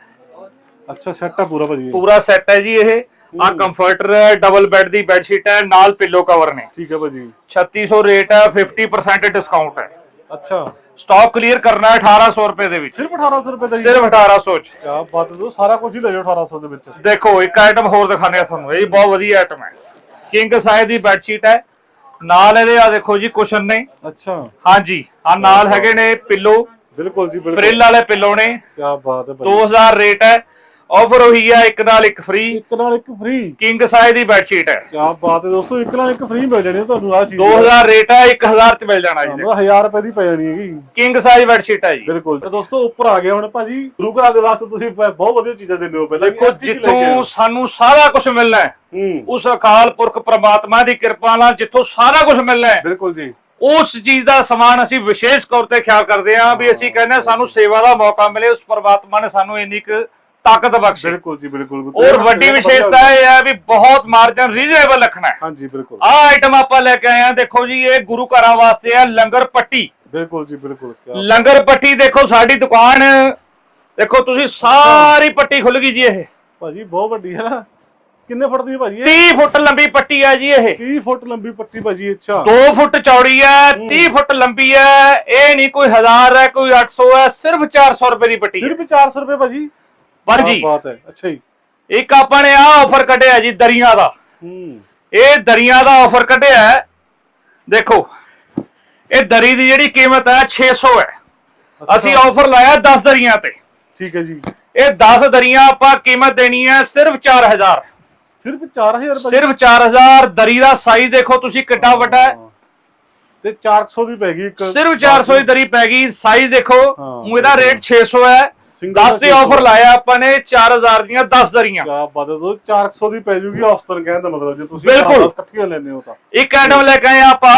ਅੱਛਾ ਸੈੱਟ ਆ ਪੂਰਾ ਭਾਜੀ। ਪੂਰਾ ਸੈੱਟ ਹੈ ਜੀ ਇਹ। ਆ ਕੰਫਰਟਰ ਹੈ ਡਬਲ ਬੈੱਡ ਦੀ ਬੈੱਡ ਸ਼ੀਟ ਹੈ ਨਾਲ ਪਿੱਲੋ ਕਵਰ ਨੇ। ਠੀਕ ਹੈ ਭਾਜੀ। 3600 ਰੇਟ ਹੈ 50% ਡਿਸਕਾਊਂਟ ਹੈ। ਅੱਛਾ। ਸਟਾਕ ਕਲੀਅਰ ਕਰਨਾ ਹੈ 1800 ਰੁਪਏ ਦੇ ਵਿੱਚ। ਸਿਰਫ 1800 ਰੁਪਏ ਦਾ ਸਿਰਫ 1800 ਚ। ਕੀ ਬਾਤ ਹੈ ਦੋਸਤੋ ਸਾਰਾ ਕੁਝ ਹੀ ਲੈ ਜਾਓ 1800 ਦੇ ਵਿੱਚ। ਦੇਖੋ ਇੱਕ ਆਈਟਮ ਹੋਰ ਦਿਖਾਣੇ ਆ ਤੁਹਾਨੂੰ। ਇਹ ਬਹੁਤ ਵਧੀਆ ਆਈਟਮ ਹੈ। ਕਿੰਗ ਸਾਈਜ਼ ਦੀ ਬੈੱਡ ਸ਼ੀਟ ਹੈ। ਨਾਲ ਇਹਦੇ ਆ ਦੇਖੋ ਜੀ ਕੁਸ਼ਨ ਨੇ। ਅੱਛਾ। ਹਾਂਜੀ ਆ ਨਾਲ ਹੈਗੇ ਨੇ ਪਿੱਲੋ ਬਿਲਕੁਲ ਜੀ ਬਿਲਕੁਲ। ਫ੍ਰਿਲ ਵਾਲੇ ਪਿੱਲੋ ਨੇ। ਕੀ ਬਾਤ ਹੈ ਭਾਜੀ। 2000 ਰੇਟ ਹੈ। ਆਫਰ ਉਹੀ ਹੈ ਇੱਕ ਨਾਲ ਇੱਕ ਫ੍ਰੀ ਇੱਕ ਨਾਲ ਇੱਕ ਫ੍ਰੀ ਕਿੰਗ ਸਾਈਜ਼ ਦੀ ਬੈੱਡ ਸ਼ੀਟ ਹੈ। ਕੀ ਬਾਤ ਹੈ ਦੋਸਤੋ ਇੱਕ ਨਾਲ ਇੱਕ ਫ੍ਰੀ ਮਿਲ ਜਾਣੀ ਤੁਹਾਨੂੰ ਆ ਚੀਜ਼। 2000 ਰੇਟ ਹੈ 1000 ਚ ਮਿਲ ਜਾਣਾ ਜੀ। 1000 ਰੁਪਏ ਦੀ ਪੈ ਜਾਣੀ ਹੈਗੀ। ਕਿੰਗ ਸਾਈਜ਼ ਬੈੱਡ ਸ਼ੀਟ ਹੈ ਜੀ। ਬਿਲਕੁਲ। ਤੇ ਦੋਸਤੋ ਉੱਪਰ ਆ ਗਿਆ ਹੁਣ ਭਾਜੀ। ਗੁਰੂ ਘਰਾਂ ਦੇ ਵਾਸਤੇ ਤੁਸੀਂ ਬਹੁਤ ਵਧੀਆ ਚੀਜ਼ਾਂ ਦਿੰਦੇ ਹੋ ਪਹਿਲਾਂ। ਦੇਖੋ ਜਿੱਥੋਂ? ਸਾਨੂੰ ਸਾਰਾ ਕੁਝ ਮਿਲਣਾ ਹੂੰ ਉਸ ਅਕਾਲ ਪੁਰਖ ਪ੍ਰਮਾਤਮਾ ਦੀ ਕਿਰਪਾ ਨਾਲ ਜਿੱਥੋਂ ਸਾਰਾ ਕੁਝ ਮਿਲਣਾ ਹੈ। ਬਿਲਕੁਲ ਜੀ। ਉਸ ਚੀਜ਼ ਦਾ ਸਮਾਨ ਅਸੀਂ ਵਿਸ਼ੇਸ਼ ਤੌਰ ਤੇ ਖਿਆਲ ਕਰਦੇ ਹਾਂ ਵੀ ਅਸੀਂ ਕਹਿੰਦੇ ਸਾਨੂੰ ਸੇਵਾ ਦਾ ਮੌਕਾ ਮਿਲੇ ਉਸ ਪ੍ਰਮਾਤਮਾ ਨੇ ਸਾਨੂੰ ਇੰਨੀ ਕੁ ਤਾਕਤ ਬਖਸ਼ੇ। ਬਿਲਕੁਲ ਜੀ ਬਿਲਕੁਲ। ਔਰ ਵੱਡੀ ਵਿਸ਼ੇਸ਼ਤਾ ਇਹ ਹੈ ਵੀ ਬਹੁਤ ਮਾਰਜਨ ਰੀਜ਼ਨੇਬਲ ਰੱਖਣਾ ਹੈ। ਹਾਂਜੀ ਬਿਲਕੁਲ। ਆਹ ਆਈਟਮ ਆਪਾਂ ਲੈ ਕੇ ਆਏ ਹਾਂ ਦੇਖੋ ਜੀ ਇਹ ਗੁਰੂ ਘਰਾਂ ਵਾਸਤੇ ਹੈ ਲੰਗਰ ਪੱਟੀ। ਬਿਲਕੁਲ ਜੀ ਬਿਲਕੁਲ ਲੰਗਰ ਪੱਟੀ ਦੇਖੋ ਸਾਡੀ ਦੁਕਾਨ ਦੇਖੋ ਤੁਸੀਂ ਸਾਰੀ ਪੱਟੀ ਖੁੱਲ ਗਈ ਜੀ ਇਹ। ਭਾਜੀ ਬਹੁਤ ਵੱਡੀ ਹੈ ਨਾ। ਕਿੰਨੇ ਫੁੱਟ ਦੀ ਹੈ ਭਾਜੀ ਇਹ? 30 ਫੁੱਟ ਲੰਬੀ ਪੱਟੀ ਹੈ ਜੀ ਇਹ। 30 ਫੁੱਟ ਲੰਬੀ ਪੱਟੀ ਭਾਜੀ ਅੱਛਾ। 2 ਫੁੱਟ ਚੌੜੀ ਹੈ। 30 ਫੁੱਟ ਲੰਬੀ ਹੈ ਇਹ ਨਹੀਂ ਕੋਈ 1000 ਹੈ ਕੋਈ 800 ਹੈ ਸਿਰਫ 400 ਰੁਪਏ ਦੀ ਪੱਟੀ ਸਿਰਫ 400 ਰੁਪਏ ਭਾਜੀ? ਪਰ ਕਿਆ ਜੀ ਬਾਤ ਹੈ ਅੱਛਾ ਜੀ। ਇੱਕ ਆਪਾਂ ਨੇ ਆਹ ਆਫਰ ਕੱਢਿਆ ਜੀ ਦਰੀਆਂ ਦਾ। ਹੂੰ। ਇਹ ਦਰੀਆਂ ਦਾ ਆਫਰ ਕੱਢਿਆ ਹੈ। ਦੇਖੋ ਇਹ ਦਰੀ ਦੀ ਜਿਹੜੀ ਕੀਮਤ ਹੈ 600 ਹੈ। ਅਸੀਂ ਆਫਰ ਲਾਇਆ 10 ਦਰੀਆਂ ਤੇ। ਠੀਕ ਹੈ ਜੀ। ਇਹ 10 ਦਰੀਆਂ ਆਪਾਂ ਕੀਮਤ ਦੇਣੀ ਹੈ ਸਿਰਫ 4000 ਸਿਰਫ 4000 ਰੁਪਏ ਸਿਰਫ 4000 ਦਰੀ ਦਾ ਸਾਈਜ਼ ਦੇਖੋ ਤੁਸੀਂ ਕਿੱਡਾ ਵੱਡਾ ਹੈ। ਤੇ 400 ਦੀ ਪੈ ਗਈ ਇੱਕ ਸਿਰਫ 400 ਦੀ ਦਰੀ ਪੈ ਗਈ ਸਾਈਜ਼ ਦੇਖੋ ਹਾਂ, ਊਂ ਇਹਦਾ ਰੇਟ 600 ਹੈ। Single 10 ਤੇ ਦਾ 600 ਆਫਰ ਲਾਇਆ ਆਪਾਂ ਨੇ 4000 ਦੀਆਂ 10 ਦਰੀਆਂ। ਕਿਆ ਬਾਤ ਹੈ ਦੋਸਤੋ 400 ਦੀ ਪੈ ਜੂਗੀ ਔਸਤਨ ਕਹਿਣ ਦਾ ਮਤਲਬ ਜੇ ਤੁਸੀਂ ਇਕੱਠੀਆਂ ਲੈਣੇ ਹੋ ਤਾਂ। ਇੱਕ ਆਈਟਮ ਲੈ ਕੇ ਆਏ ਆਪਾਂ।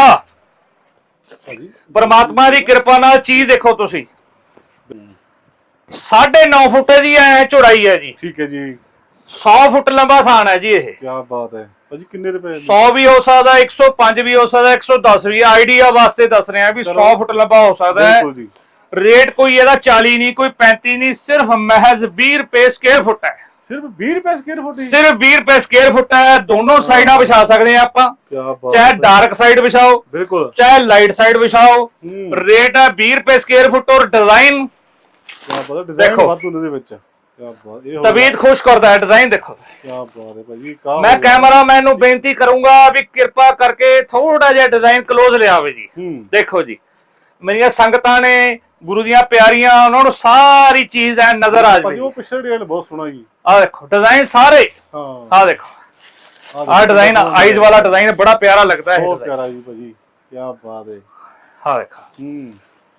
ਪਰਮਾਤਮਾ ਦੀ ਕਿਰਪਾ ਨਾਲ ਚੀਜ਼ ਦੇਖੋ ਤੁਸੀਂ। 9.5 ਫੁੱਟ ਦੀ ਐ ਚੌੜਾਈ ਹੈ ਜੀ। ਠੀਕ ਹੈ ਜੀ। 100 ਫੁੱਟ ਲੰਬਾ ਥਾਨ ਹੈ ਜੀ ਇਹ। ਕੀ ਬਾਤ ਹੈ। ਭਾਜੀ ਕਿੰਨੇ ਰੁਪਏ ਦੀ? 100 ਵੀ ਹੋ ਸਕਦਾ 105 ਵੀ ਹੋ ਸਕਦਾ 110 ਵੀ। ਆਈਡੀਆ ਵਾਸਤੇ ਦੱਸ ਰਹੇ ਆ ਵੀ 100 ਫੁੱਟ ਲੰਬਾ ਹੋ ਸਕਦਾ ਹੈ। ਬਿਲਕੁਲ ਜੀ। ਰੇਟ ਕੋਈ ਇਹਦਾ 40 ਨਹੀਂ ਕੋਈ 35 ਨਹੀਂ ਸਿਰਫ ਮਹਿਜ਼ 20 ਰੁਪਏ ਸਕੁਅਰ ਫੁੱਟ ਹੈ। ਸਿਰਫ 20 ਰੁਪਏ ਸਕੁਅਰ ਫੁੱਟ ਦੀ ਸਿਰਫ 20 ਰੁਪਏ ਸਕੁਅਰ ਫੁੱਟ ਹੈ। ਦੋਨੋਂ ਸਾਈਡਾਂ ਵਿਛਾ ਸਕਦੇ ਆ ਆਪਾਂ। ਕੀ ਬਾਤ ਚਾਹੇ ਹੈ। ਡਾਰਕ ਸਾਈਡ ਵਿਛਾਓ ਬਿਲਕੁਲ। ਚਾਹੇ ਲਾਈਟ ਸਾਈਡ ਵਿਛਾਓ। ਹੂੰ। ਰੇਟ ਹੈ 20 ਰੁਪਏ ਸਕੁਅਰ ਫੁੱਟ ਔਰ ਡਿਜ਼ਾਈਨ ਕੀ ਬਾਤ ਹੈ। ਡਿਜ਼ਾਈਨ ਦੇਖੋ। ਵਾਧੂ ਨੇ ਦੇ ਵਿੱਚ। ਬਾਤ ਇਹ ਹੋ ਤਬੀਅਤ ਖੁਸ਼ ਕਰਦਾ ਹੈ ਡਿਜ਼ਾਈਨ ਦੇਖੋ ਕੀ ਬਾਤ ਹੈ ਭਾਜੀ ਕਾ ਮੈਂ ਕੈਮਰਾਮੈਨ ਨੂੰ ਬੇਨਤੀ ਕਰੂੰਗਾ ਵੀ ਕਿਰਪਾ ਕਰਕੇ ਥੋੜਾ ਜਿਹਾ ਡਿਜ਼ਾਈਨ ਕਲੋਜ਼ ਲਿਆਵੇ ਜੀ। ਹੂੰ। ਦੇਖੋ ਜੀ ਮੇਰੀਆਂ ਸੰਗਤਾਂ ਨੇ ਗੁਰੂ ਦੀਆਂ ਪਿਆਰੀਆਂ ਉਹਨਾਂ ਨੂੰ ਸਾਰੀ ਚੀਜ਼ ਐ ਨਜ਼ਰ ਆ ਭਾਜੀ ਜਾਵੇ। ਉਹ ਪਿਛਲੇ ਡਿਜ਼ਾਈਨ ਬਹੁਤ ਸੋਹਣਾ ਜੀ। ਆ ਦੇਖੋ ਡਿਜ਼ਾਈਨ ਸਾਰੇ। ਹਾਂ। ਆ ਦੇਖੋ। ਆ ਡਿਜ਼ਾਈਨ ਆਈਜ਼ ਵਾਲਾ ਡਿਜ਼ਾਈਨ ਬੜਾ ਪਿਆਰਾ ਲੱਗਦਾ ਹੈ ਬਹੁਤ ਪਿਆਰਾ ਜੀ ਭਾਜੀ ਕੀ ਬਾਤ ਹੈ। ਹਾਂ ਦੇਖੋ। ਹੂੰ।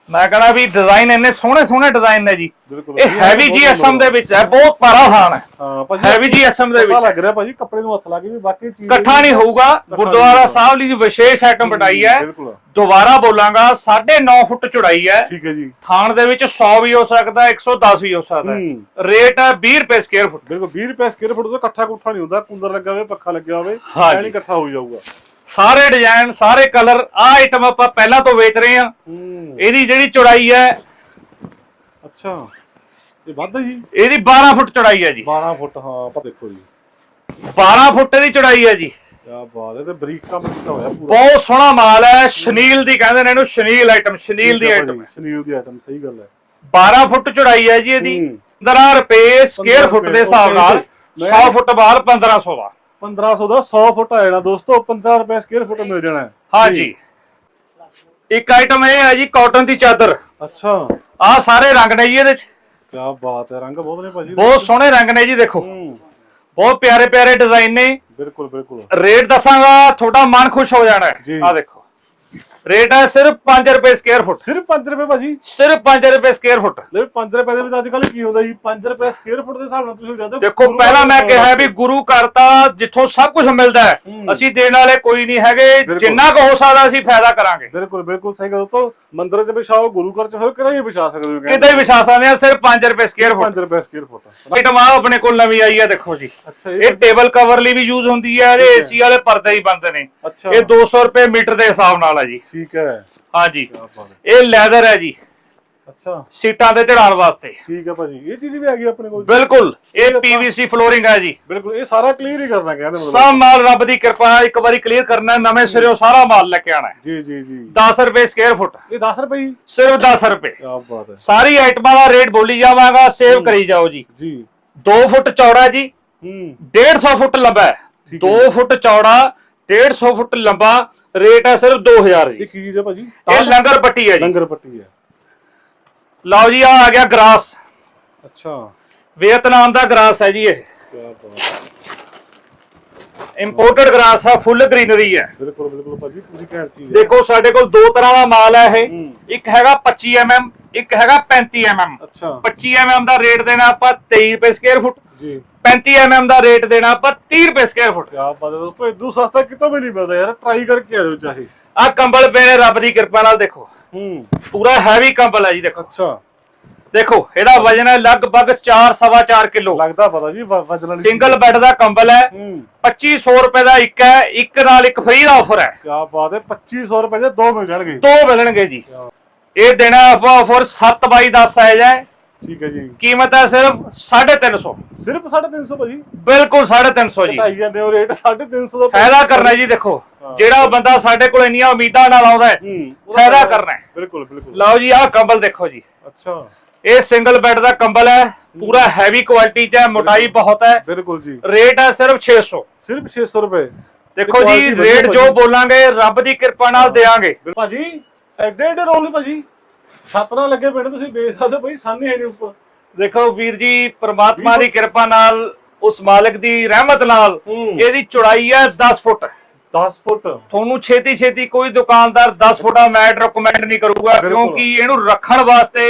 ਮੈਂ ਕਹਣਾ ਵੀ ਡਿਜ਼ਾਈਨ ਇੰਨੇ ਸੋਹਣੇ ਸੋਹਣੇ ਡਿਜ਼ਾਈਨ ਨੇ ਜੀ। ਬਿਲਕੁਲ ਇਹ ਹੈਵੀ ਜੀਐਸਐਮ ਦੇ ਵਿੱਚ ਹੈ ਬਹੁਤ ਭਾਰਾ ਥਾਨ ਹੈ। ਹਾਂ ਭਾਜੀ ਹੈਵੀ ਜੀਐਸਐਮ ਦੇ ਪਤਾ ਵਿੱਚ। ਲੱਗ ਰਿਹਾ ਭਾਜੀ ਕੱਪੜੇ ਨੂੰ ਹੱਥ ਲਾ ਕੇ ਵੀ ਬਾਕੀ ਚੀਜ਼ ਇਕੱਠਾ ਨਹੀਂ ਹੋਊਗਾ। ਗੁਰਦੁਆਰਾ ਸਾਹਿਬ ਲਈ ਵਿਸ਼ੇਸ਼ ਆਈਟਮ ਬਟਾਈ ਹੈ। ਬਿਲਕੁਲ। ਦੁਬਾਰਾ ਬੋਲਾਂਗਾ 9.5 ਫੁੱਟ ਚੌੜਾਈ ਹੈ। ਠੀਕ ਹੈ ਜੀ। ਥਾਨ ਦੇ ਵਿੱਚ 100 ਵੀ ਹੋ ਸਕਦਾ ਹੈ 110 ਵੀ ਹੋ ਸਕਦਾ ਰੇਟ ਹੈ 20 ਰੁਪਏ ਸਕੁਅਰ ਫੁੱਟ ਬਿਲਕੁਲ 20 ਰੁਪਏ ਸਕੁਅਰ ਫੁੱਟ ਤੋਂ ਇਕੱਠਾ ਕੁੱਠਾ ਨਹੀਂ ਹੁੰਦਾ ਕੂਲਰ ਲੱਗਾ ਹੋਵੇ ਪੱਖਾ ਲੱਗਿਆ ਹੋਵੇ ਐ। ਨਹੀਂ ਇਕੱਠਾ ਹੋ ਜਾਊਗਾ। ਸਾਰੇ ਡਿਜ਼ਾਈਨ ਸਾਰੇ ਕਲਰ ਆ ਆਈਟਮ ਆਪਾਂ ਪਹਿਲਾਂ ਤੋਂ ਵੇਚ ਰਹੇ ਹੂੰ। ਇਹਦੀ ਜਿਹੜੀ ਚੌੜਾਈ ਹੈ ਅੱਛਾ। ਇਹ ਵੱਧ ਹੈ ਜੀ? ਇਹਦੀ 12 ਫੁੱਟ ਚੌੜਾਈ ਹੈ ਜੀ। 12 ਫੁੱਟ ਹਾਂ ਆਪਾਂ ਦੇਖੋ ਜੀ। 12 ਫੁੱਟ ਦੀ ਚੌੜਾਈ ਹੈ ਜੀ। ਕੀ ਬਾਤ ਹੈ ਤੇ ਬਰੀਕ ਕੰਮ ਕੀਤਾ ਹੋਇਆ ਪੂਰਾ। ਬਹੁਤ ਸੋਹਣਾ ਮਾਲ ਹੈ ਸ਼ਨੀਲ ਦੀ ਕਹਿੰਦੇ ਨੇ ਇਹਨੂੰ ਸ਼ਨੀਲ ਆਈਟਮ ਸ਼ਨੀਲ ਦੀ ਹੈ ਆਈਟਮ ਸੁਨੀਲ ਦੀ ਆਈਟਮ ਸਹੀ ਗੱਲ ਹੈ। 12 ਫੁੱਟ ਚੌੜਾਈ ਹੈ ਜੀ ਇਹਦੀ। ਹੂੰ। 15 ਰੁਪਏ ਸਕੁਅਰ ਫੁੱਟ ਦੇ ਹਿਸਾਬ ਨਾਲ ਮੈਂ- 100 ਫੁੱਟ ਬਾਹਰ 1500 ਦਾ 1500 ਦਾ 100 ਫੁੱਟ ਆ ਜਾਣਾ ਦੋਸਤੋ 15 ਰੁਪਏ ਸਕੁਅਰ ਫੁੱਟ ਮਿਲ ਜਾਣਾ। ਹੈ। ਹਾਂ ਜੀ। ਇੱਕ ਆਈਟਮ ਇਹ ਹੈ ਜੀ ਕਾਟਨ ਦੀ ਚਾਦਰ। ਅੱਛਾ। ਆਹ ਸਾਰੇ ਰੰਗ ਨੇ ਜੀ ਇਹਦੇ ਚ। ਕੀ ਬਾਤ ਹੈ ਰੰਗ ਬਹੁਤ ਨੇ ਭਾਜੀ। ਬਹੁਤ ਸੋਹਣੇ ਰੰਗ ਨੇ ਜੀ ਦੇਖੋ। ਹੂੰ। ਬਹੁਤ ਪਿਆਰੇ ਪਿਆਰੇ ਡਿਜ਼ਾਈਨ ਨੇ। ਬਿਲਕੁਲ ਬਿਲਕੁਲ। ਰੇਟ ਦੱਸਾਂਗਾ ਤੁਹਾਡਾ ਮਨ ਖੁਸ਼ ਹੋ ਜਾਣਾ। ਜੀ। ਹੈ ਆ ਦੇਖੋ। ਰੇਟ ਹੈ ਸਿਰਫ 5 ਰੁਪਏ ਸਕੁਅਰ ਫੁੱਟ ਸਿਰਫ 5 ਰੁਪਏ ਭਾਜੀ। ਸਿਰਫ 5 ਰੁਪਏ ਸਕੁਅਰ ਫੁੱਟ ਲੈ 5 ਰੁਪਏ ਦੇ ਵਿੱਚ ਅੱਜ ਕੱਲ ਕੀ ਹੁੰਦਾ ਜੀ? 5 ਰੁਪਏ ਸਕੁਅਰ ਫੁੱਟ ਦੇ ਹਿਸਾਬ ਨਾਲ ਤੁਸੀਂ ਜਾਂਦੇ ਦੇਖੋ ਪਹਿਲਾਂ ਮੈਂ ਕਿਹਾ ਵੀ ਗੁਰੂ ਘਰ ਤਾਂ ਜਿੱਥੋਂ ਸਭ ਕੁਝ ਮਿਲਦਾ ਹੈ ਹੂੰ। ਅਸੀਂ ਦੇਣ ਵਾਲੇ ਕੋਈ ਨਹੀਂ ਹੈਗੇ। ਜਿੰਨਾ ਕੁ ਹੋ ਸਕਦਾ ਅਸੀਂ ਫਾਇਦਾ ਕਰਾਂਗੇ। ਬਿਲਕੁਲ ਬਿਲਕੁਲ ਸਹੀ ਗੱਲ ਤੋਂ ਮੰਦਿਰ 'ਚ ਵਿਛਾਓ ਗੁਰੂ ਘਰ 'ਚ ਹੋਏ ਕਿਤੇ ਵੀ ਵਿਛਾ ਸਕਦੇ ਹੋ ਕਿਤੇ ਵੀ ਵਿਛਾ ਸਕਦੇ ਆ ਸਿਰਫ 5 ਰੁਪਏ ਸਕੁਅਰ ਫੁੱਟ 5 ਰੁਪਏ ਸਕੁਅਰ ਫੁੱਟ ਆਈਟਮ ਆ ਆਪਣੇ ਕੋਲ ਨਵੀਂ ਆਈ ਹੈ ਦੇਖੋ ਜੀ। ਅੱਛਾ ਇਹ ਟੇਬਲ ਕਵਰ ਲਈ ਵੀ ਯੂਜ਼ ਹੁੰਦੀ ਹੈ ਇਹਦੇ ਏਸੀ ਵਾਲੇ ਪਰਦੇ ਹੀ ਬੰਦ ਨੇ। ਇਹ 200 ਰੁਪਏ ਮੀਟਰ ਦੇ ਹਿਸਾਬ ਨਾਲ ਹੈ ਜੀ। ਠੀਕ ਹੈ। ਹਾਂਜੀ। ਹੈ। ਇਹ ਲੈਦਰ ਹੈ ਜੀ। ਅੱਛਾ। ਸੀਟਾਂ ਤੇ ਚੜਾਉਣ ਵਾਸਤੇ। ਠੀਕ ਹੈ ਭਾਜੀ। ਇਹ ਚੀਜ਼ ਵੀ ਆ ਗਈ ਆਪਣੇ ਕੋਲ? ਬਿਲਕੁਲ। ਇਹ ਪੀਵੀਸੀ ਫਲੋਰਿੰਗ ਹੈ ਜੀ। ਬਿਲਕੁਲ। ਇਹ ਸਾਰਾ ਕਲੀਅਰ ਹੀ ਕਰਨਾ ਕਹਿੰਦੇ ਮਤਲਬ ਸਭ ਮਾਲ ਰੱਬ ਦੀ ਕਿਰਪਾ ਇੱਕ ਵਾਰੀ ਕਲੀਅਰ ਕਰਨਾ ਹੈ, ਨਵੇਂ ਸਿਰਿਓਂ ਸਾਰਾ ਮਾਲ ਲੈ ਕੇ ਆਣਾ ਹੈ। ਜੀ ਜੀ ਜੀ। 10 ਰੁਪਏ ਸਕੁਅਰ ਫੁੱਟ ਇਹ 10 ਰੁਪਏ ਜੀ? ਸਿਰਫ 10 ਰੁਪਏ। ਕੀ ਬਾਤ ਹੈ। ਸਾਰੀ ਆਈਟਮਾਂ ਦਾ ਰੇਟ ਬੋਲੀ ਜਾਵਾਂਗਾ ਸੇਵ ਕਰੀ ਜਾਓ ਜੀ। ਜੀ। 2 ਫੁੱਟ ਚੌੜਾ ਜੀ। ਹੂੰ। 150 ਫੁੱਟ ਲੰਬਾ ਹੈ। ਹੈ 2 ਫੁੱਟ ਚੌੜਾ 150 ਫੁੱਟ ਲੰਬਾ ਰੇਟ ਹੈ ਸਿਰਫ 2000 ਇਹ ਜੀ। ਕੀ ਚੀਜ਼ ਹੈ ਭਾਜੀ? ਇਹ ਲੰਗਰ ਪੱਟੀ ਹੈ ਜੀ। ਲੰਗਰ ਪੱਟੀ ਹੈ ਲਓ ਜੀ ਆ ਆ ਗਿਆ ਗਰਾਸ। ਅੱਛਾ। ਵੀਅਤਨਾਮ ਦਾ ਗਰਾਸ ਹੈ ਜੀ ਇਹ। ਕੀ ਬਾਤ ਹੈ। ਇੰਪੋਰਟਡ ਗਰਾਸ ਹੈ ਫੁੱਲ ਗ੍ਰੀਨਰੀ ਹੈ। ਬਿਲਕੁਲ ਬਿਲਕੁਲ ਭਾਜੀ ਪੂਰੀ ਘੈਂਟ ਚੀਜ਼ ਹੈ। ਦੇਖੋ ਸਾਡੇ ਕੋਲ ਦੋ ਤਰ੍ਹਾਂ ਦਾ ਮਾਲ ਹੈ ਇਹ। ਇੱਕ ਹੈਗਾ 25 mm ਇੱਕ ਹੈਗਾ 35 mm ਅੱਛਾ। 25 mm ਦਾ ਰੇਟ ਦੇਣਾ ਆਪਾਂ 23 ਰੁਪਏ ਸਕੁਅਰ ਫੁੱਟ ਜੀ। 35 mm ਦਾ ਰੇਟ ਦੇਣਾ ਆਪਾਂ 30 ਰੁਪਏ ਸਕੁਅਰ ਫੁੱਟ ਕੀ ਬਾਤ ਹੈ ਦੋਸਤੋ ਇਦੋਂ ਸਸਤਾ ਕਿਤੋਂ ਵੀ ਨਹੀਂ ਮਿਲਦਾ ਯਾਰ ਟਰਾਈ ਕਰਕੇ ਆ ਜਾਓ ਚਾਹੇ। ਆ ਕੰਬਲ ਪਏ ਨੇ ਰੱਬ ਦੀ ਕਿਰਪਾ ਨਾਲ ਦੇਖੋ। ਹੂੰ। ਪੂਰਾ ਹੈਵੀ ਕੰਬਲ ਹੈ ਜੀ ਦੇਖੋ। ਅੱਛਾ। ਦੇਖੋ ਇਹਦਾ ਵਜਨ ਹੈ ਲਗਭਗ 4 ਸਵਾ 4 ਕਿਲੋ। ਲੱਗਦਾ ਪਤਾ ਜੀ ਵਜਨ ਵਾਲੀ ਸਿੰਗਲ ਬੈੱਡ ਦਾ ਕੰਬਲ ਹੈ। ਹੂੰ। 2500 ਰੁਪਏ ਦਾ ਇੱਕ ਹੈ ਇੱਕ ਨਾਲ ਇੱਕ ਫ੍ਰੀ ਦਾ ਆਫਰ ਹੈ। ਕੀ ਬਾਤ ਹੈ 2500 ਰੁਪਏ ਦੇ ਦੋ ਮਿਲ ਜਾਣਗੇ। ਦੋ ਮਿਲਣਗੇ ਜੀ। ਕਿਆ- ਇਹ ਦੇਣਾ ਆਫਰ 7 ਬਾਈ 10 ਸਾਈਜ਼ ਹੈ ਠੀਕ ਹੈ ਜੀ। ਕੀਮਤ ਹੈ ਸਿਰਫ 350 ਸਿਰਫ 350 ਭਾਜੀ? ਬਿਲਕੁਲ 350 ਜੀ। ਘਟਾਈ ਜਾਂਦੇ ਹੋ ਰੇਟ 350 ਦਾ ਫਾਇਦਾ ਕਰਨਾ ਜੀ ਦੇਖੋ। ਜਿਹੜਾ ਬੰਦਾ ਸਾਡੇ ਕੋਲ ਇੰਨੀਆਂ ਉਮੀਦਾਂ ਨਾਲ ਆਉਂਦਾ ਹੈ ਫਾਇਦਾ ਕਰਨਾ ਹੈ। ਬਿਲਕੁਲ ਬਿਲਕੁਲ। ਲਓ ਜੀ ਆਹ ਕੰਬਲ ਦੇਖੋ ਜੀ। ਅੱਛਾ। ਇਹ ਸਿੰਗਲ ਬੈੱਡ ਦਾ ਕੰਬਲ ਹੈ ਪੂਰਾ ਹੈਵੀ ਕੁਆਲਿਟੀ ਚ ਹੈ ਮੋਟਾਈ ਬਹੁਤ ਹੈ। ਬਿਲਕੁਲ ਜੀ। ਰੇਟ ਹੈ ਸਿਰਫ 600 ਸਿਰਫ 600 ਰੁਪਏ। ਦੇਖੋ ਜੀ ਰੇਟ ਜੋ। ਬੋਲਾਂਗੇ ਰੱਬ ਦੀ ਕਿਰਪਾ ਨਾਲ ਦੇਾਂਗੇ ਭਾਜੀ ਐਡੇ ਐਡੇ ਰੋਲ ਭਾਜੀ। ਛੱਤ ਨਾਲ ਲੱਗੇ ਨੇ ਤੁਸੀਂ ਵੇਚ ਸਕਦੇ ਹੋ ਭਾਈ ਸਾਨੇ ਹੈ ਨਹੀਂ ਉੱਪਰ। ਦੇਖੋ ਵੀਰ ਜੀ ਪ੍ਰਮਾਤਮਾ ਦੀ ਕਿਰਪਾ ਨਾਲ ਉਸ ਮਾਲਕ ਦੀ ਰਹਿਮਤ ਨਾਲ ਹੂੰ। ਇਹਦੀ ਚੌੜਾਈ ਹੈ 10 ਫੁੱਟ। 10 ਫੁੱਟ। ਤੁਹਾਨੂੰ ਛੇਤੀ ਛੇਤੀ ਕੋਈ ਦੁਕਾਨਦਾਰ 10 ਫੁੱਟਾ ਮੈਟ ਰეკਮੈਂਡ ਨਹੀਂ ਕਰੂਗਾ ਬਿਲਕੁਲ। ਕਿਉਂਕਿ ਇਹਨੂੰ ਰੱਖਣ ਵਾਸਤੇ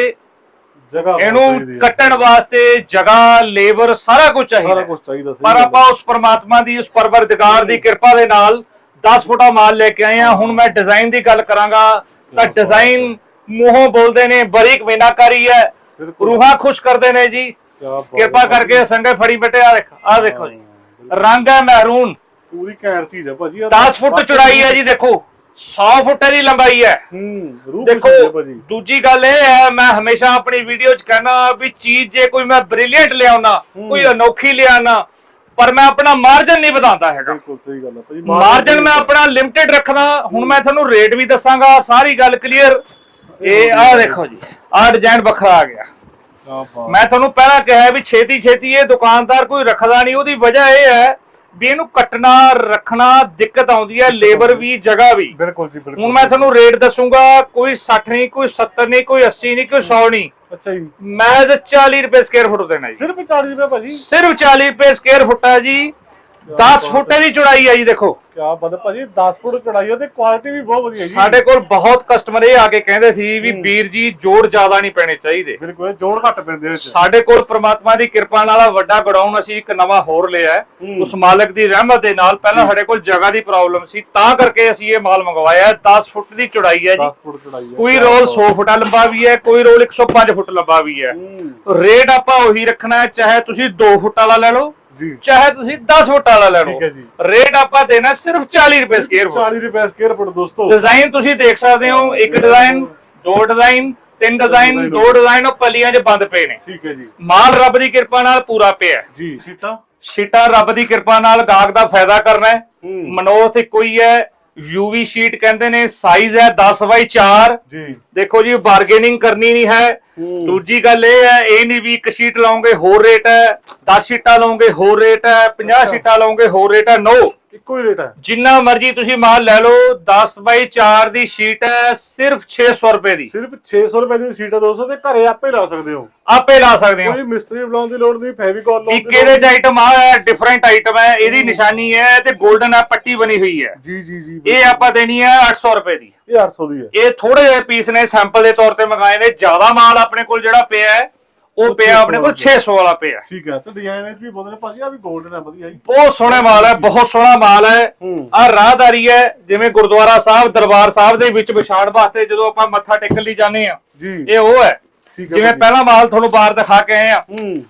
ਜਗ੍ਹਾ ਬਹੁਤ ਚਾਹੀਦੀ ਇਹਨੂੰ ਹੈ। ਕੱਟਣ ਵਾਸਤੇ ਜਗ੍ਹਾ ਲੇਬਰ ਸਾਰਾ ਕੁਝ ਸਾਰਾ ਚਾਹੀਦਾ ਕੁਝ ਚਾਹੀਦਾ ਸਹੀ ਪਰ ਗੱਲ ਆਪਾਂ ਉਸ ਪਰਮਾਤਮਾ ਦੀ ਉਸ ਪਰਵਰਦਗਾਰ ਦੀ ਕਿਰਪਾ ਦੇ ਨਾਲ 10 ਫੁੱਟਾ ਮਾਲ ਲੈ ਕੇ ਆਏ ਆ ਹੁਣ ਮੈਂ ਡਿਜ਼ਾਈਨ ਦੀ ਗੱਲ ਕਰਾਂਗਾ ਤਾਂ ਡਿਜ਼ਾਈਨ ਮੂੰਹੋਂ ਬੋਲਦੇ ਨੇ ਬਰੀਕ ਮੀਨਾਕਾਰੀ ਹੈ। ਰੂਹਾਂ ਖੁਸ਼ ਕਰਦੇ ਨੇ ਜੀ। ਕਿਰਪਾ ਕਰਕੇ ਸੰਗਤ ਫੜੀ ਬੈਠੇ ਆ ਦੇਖ ਆ ਦੇਖੋ ਜੀ। ਰੰਗ ਹੈ ਮਹਿਰੂਨ। ਪੂਰੀ ਕੈਰ ਚੀਜ਼ ਹੈ ਭਾਜੀ ਇਹ 10 ਫੁੱਟ ਚੌੜਾਈ ਹੈ ਜੀ ਦੇਖੋ 100 ਫੁੱਟ ਦੀ ਲੰਬਾਈ ਹੈ। ਹੂੰ ਦੇਖੋ ਦੂਜੀ ਗੱਲ ਇਹ ਹੈ ਮੈਂ ਹਮੇਸ਼ਾ ਆਪਣੀ ਵੀਡੀਓ 'ਚ ਕਹਿਣਾ ਵੀ ਚੀਜ਼ ਜੇ ਕੋਈ ਮੈਂ ਬ੍ਰਿਲੀਅੰਟ ਲਿਆਉਣਾ। ਕੋਈ ਅਨੋਖੀ ਲਿਆਉਣਾ ਪਰ ਮੈਂ ਆਪਣਾ ਮਾਰਜਨ ਨਹੀਂ ਵਧਾਉਂਦਾ ਹੈਗਾ। ਬਿਲਕੁਲ ਸਹੀ ਗੱਲ ਹੈ ਭਾਜੀ ਮਾਰਜਨ ਮੈਂ ਆਪਣਾ ਲਿਮਟਿਡ ਰੱਖਣਾ ਹੁਣ ਮੈਂ ਤੁਹਾਨੂੰ ਰੇਟ ਵੀ ਦੱਸਾਂਗਾ ਸਾਰੀ ਗੱਲ ਕਲੀਅਰ ਇਹ ਆਹ ਦੇਖੋ ਜੀ ਆਹ ਡਿਜ਼ਾਈਨ ਵੱਖਰਾ ਆ ਗਿਆ। ਮੈਂ ਤੁਹਾਨੂੰ ਪਹਿਲਾਂ ਕਿਹਾ ਵੀ ਛੇਤੀ ਛੇਤੀ ਇਹ ਦੁਕਾਨਦਾਰ ਕੋਈ ਰੱਖਦਾ ਨਹੀਂ ਉਹਦੀ ਵਜ੍ਹਾ ਇਹ ਹੈ ਵੀ ਇਹਨੂੰ ਕੱਟਣਾ ਰੱਖਣਾ ਦਿੱਕਤ ਆਉਂਦੀ ਹੈ ਲੇਬਰ ਵੀ ਜਗ੍ਹਾ ਵੀ। ਬਿਲਕੁਲ ਜੀ ਬਿਲਕੁਲ ਹੁਣ ਮੈਂ ਤੁਹਾਨੂੰ ਰੇਟ ਦੱਸੂਗਾ ਕੋਈ 60 ਨਹੀਂ ਕੋਈ 70 ਨਹੀਂ ਕੋਈ 80 ਨਹੀਂ ਕੋਈ 100 ਨਹੀਂ। ਅੱਛਾ ਜੀ। ਮੈਂ ਤਾਂ 40 ਰੁਪਏ ਸਕੁਅਰ ਫੁੱਟ ਦੇਣਾ ਜੀ। ਸਿਰਫ 40 ਰੁਪਏ ਭਾਜੀ? ਸਿਰਫ 40 ਰੁਪਏ ਸਕੁਅਰ ਫੁੱਟ ਹੈ ਜੀ। 10 ਫੁੱਟ ਦੀ ਚੌੜਾਈ ਹੈ ਜੀ ਦੇਖੋ। ਕਿਆ ਬਾਤ ਹੈ ਭਾਜੀ 10 ਫੁੱਟ ਚੜਾਈ ਹੈ ਤੇ ਕੁਆਲਿਟੀ ਵੀ ਬਹੁਤ ਵਧੀਆ ਜੀ। ਸਾਡੇ ਕੋਲ ਬਹੁਤ ਕਸਟਮਰ ਇਹ ਆ ਕੇ ਕਹਿੰਦੇ ਸੀ ਵੀ। ਵੀਰ ਜੀ ਜੋੜ ਜ਼ਿਆਦਾ ਨਹੀਂ ਪੈਣੇ ਚਾਹੀਦੇ। ਬਿਲਕੁਲ ਜੋੜ ਘੱਟ ਪੈਂਦੇ ਵਿੱਚ ਸਾਡੇ ਕੋਲ ਪ੍ਰਮਾਤਮਾ ਦੀ ਕਿਰਪਾ ਨਾਲ ਵੱਡਾ ਗਡਾਊਨ ਅਸੀਂ ਇੱਕ ਨਵਾਂ ਹੋਰ ਲਿਆ। ਉਸ ਮਾਲਕ ਦੀ ਰਹਿਮਤ ਦੇ ਨਾਲ ਪਹਿਲਾਂ ਸਾਡੇ ਕੋਲ ਜਗ੍ਹਾ ਦੀ ਪ੍ਰੋਬਲਮ ਸੀ ਤਾਂ ਕਰਕੇ ਅਸੀਂ ਇਹ ਮਾਲ ਮੰਗਵਾਇਆ ਹੈ। 10 ਫੁੱਟ ਦੀ ਚੌੜਾਈ ਹੈ 10 ਜੀ ਫੁੱਟ ਚੜਾਈ ਹੈ। ਕੋਈ ਰੋਲ ਬਾਤ 100 ਫੁੱਟ ਲੰਬਾ ਵੀ ਹੈ ਕੋਈ ਰੋਲ 105 ਫੁੱਟ ਲੰਬਾ ਵੀ ਹੈ। ਹੂੰ। ਰੇਟ ਆਪਾਂ ਉਹੀ ਰੱਖਣਾ ਹੈ ਚਾਹੇ ਤੁਸੀਂ 2 ਫੁੱਟ ਵਾਲਾ ਲੈ ਲਓ ਜੀ। ਚਾਹੇ ਤੁਸੀਂ 10 ਫੁੱਟ ਵਾਲਾ ਲੈ ਠੀਕ ਲਓ ਹੈ ਜੀ। ਰੇਟ ਆਪਾਂ ਦੇਣਾ ਸਿਰਫ 40 ਰੁਪਏ ਸਕੁਅਰ ਫੁੱਟ 40 ਰੁਪਏ ਸਕੁਅਰ ਫੁੱਟ ਦੋਸਤੋ। ਡਿਜ਼ਾਈਨ ਤੁਸੀਂ ਦੇਖ ਸਕਦੇ ਹੋ ਇੱਕ ਡਿਜ਼ਾਈਨ ਦੋ ਡਿਜ਼ਾਈਨ ਤਿੰਨ ਡਿਜ਼ਾਈਨ ਦੋ ਡਿਜ਼ਾਈਨ ਉਹ ਪੱਲੀਆਂ 'ਚ ਬੰਦ ਪਏ ਨੇ। ਠੀਕ ਹੈ ਜੀ। ਮਾਲ ਰੱਬ ਦੀ ਕਿਰਪਾ ਨਾਲ ਪੂਰਾ ਪਿਆ ਹੈ। ਜੀ ਸੀਟਾਂ? ਸ਼ੀਟਾਂ ਰੱਬ ਦੀ ਕਿਰਪਾ ਨਾਲ ਗਾਹਕ ਦਾ ਫਾਇਦਾ ਕਰਨਾ ਹੈ। ਹੂੰ। ਮਨੋਥ ਇੱਕੋ ਹੀ ਹੈ। ਯੂਵੀ ਸ਼ੀਟ ਕਹਿੰਦੇ ਨੇ ਸਾਈਜ਼ ਹੈ 10 ਬਾਈ 4 ਜੀ। ਦੇਖੋ ਜੀ ਬਾਰਗੇਨਿੰਗ ਕਰਨੀ ਨਹੀਂ ਹੈ। ਹੂੰ। ਦੂਜੀ ਗੱਲ ਇਹ ਹੈ ਇਹ ਨਹੀਂ ਵੀ ਇੱਕ ਸ਼ੀਟ ਲਾਉਂਗੇ ਹੋਰ ਰੇਟ ਹੈ 10 ਸ਼ੀਟਾਂ ਲਾਉਂਗੇ ਹੋਰ ਰੇਟ ਹੈ 50 ਸ਼ੀਟਾਂ ਲਾਉਂਗੇ ਹੋਰ ਰੇਟ ਹੈ ਨੋ। ਇੱਕੋ ਹੀ ਰੇਟ ਹੈ। ਜਿੰਨਾ ਮਰਜ਼ੀ ਤੁਸੀਂ ਮਾਲ ਲੈ ਲਓ 10 ਬਾਈ 4 ਦੀ ਸ਼ੀਟ ਹੈ ਸਿਰਫ 600 ਰੁਪਏ ਦੀ। ਸਿਰਫ 600 ਰੁਪਏ ਦੀ ਸੀਟ ਹੈ ਦੋਸਤੋ ਤੇ ਘਰੇ ਆਪੇ ਲਾ ਸਕਦੇ ਹੋ। ਆਪੇ ਲਾ ਸਕਦੇ ਹੋ। ਕੋਈ ਮਿਸਤਰੀ ਬੁਲਾਉਣ ਦੀ ਲੋੜ ਨਹੀਂ ਫੈਵੀਕੋਲ ਲਾਉਣ ਦੀ ਇਹਦੇ ਚ ਆਈਟਮ ਆ ਹੈ ਡਿਫਰੈਂਟ ਆਈਟਮ ਹੈ ਇਹਦੀ ਨਿਸ਼ਾਨੀ ਹੈ ਤੇ 골ਡਨ ਹੈ ਪੱਟੀ ਬਣੀ ਹੋਈ ਹੈ। ਜੀ ਜੀ ਜੀ ਇਹ ਆਪਾਂ ਦੇਣੀ ਹੈ 800 ਰੁਪਏ ਦੀ। ਇਹ 800 ਦੀ ਹੈ। ਇਹ ਥੋੜੇ ਜਿਹੇ ਪੀਸ ਨੇ ਸੈਂਪਲ ਦੇ ਤੌਰ ਤੇ ਮੰਗਾਏ ਨੇ ਜ਼ਿਆਦਾ ਮਾਲ ਆਪਣੇ ਕੋਲ ਜਿਹੜਾ ਪਿਆ ਹੈ ਉਹ ਪਿਆ ਆਪਣੇ ਕੋਲ 600 ਵਾਲਾ ਪਿਆ। ਠੀਕ ਹੈ ਤੇ ਡਿਜ਼ਾਈਨ ਵਿੱਚ ਵੀ ਬੋਲਦੇ ਨੇ ਭਾਜੀ ਆ ਵੀ 골ਡਨ ਹੈ ਵਧੀਆ ਜੀ। ਬਹੁਤ ਸੋਹਣੇ ਮਾਲ ਹੈ ਬਹੁਤ ਸੋਹਣਾ ਮਾਲ ਹੈ। ਆ ਰਾਹਦਾਰੀ ਹੈ ਜਿਵੇਂ ਗੁਰਦੁਆਰਾ ਸਾਹਿਬ ਦਰਬਾਰ ਸਾਹਿਬ ਦੇ ਵਿੱਚ ਵਿਛਾੜ ਵਾਸਤੇ ਜਦੋਂ ਆਪਾਂ ਮੱਥਾ ਟੇਕਣ ਲਈ ਜਾਂਦੇ ਆ ਜੀ। ਇਹ ਉਹ ਹੈ। ਜਿਵੇਂ। ਪਹਿਲਾ ਮਾਲ ਤੁਹਾਨੂੰ ਬਾਹਰ ਦਿਖਾ ਕੇ ਆਏ ਆ ਹੂੰ।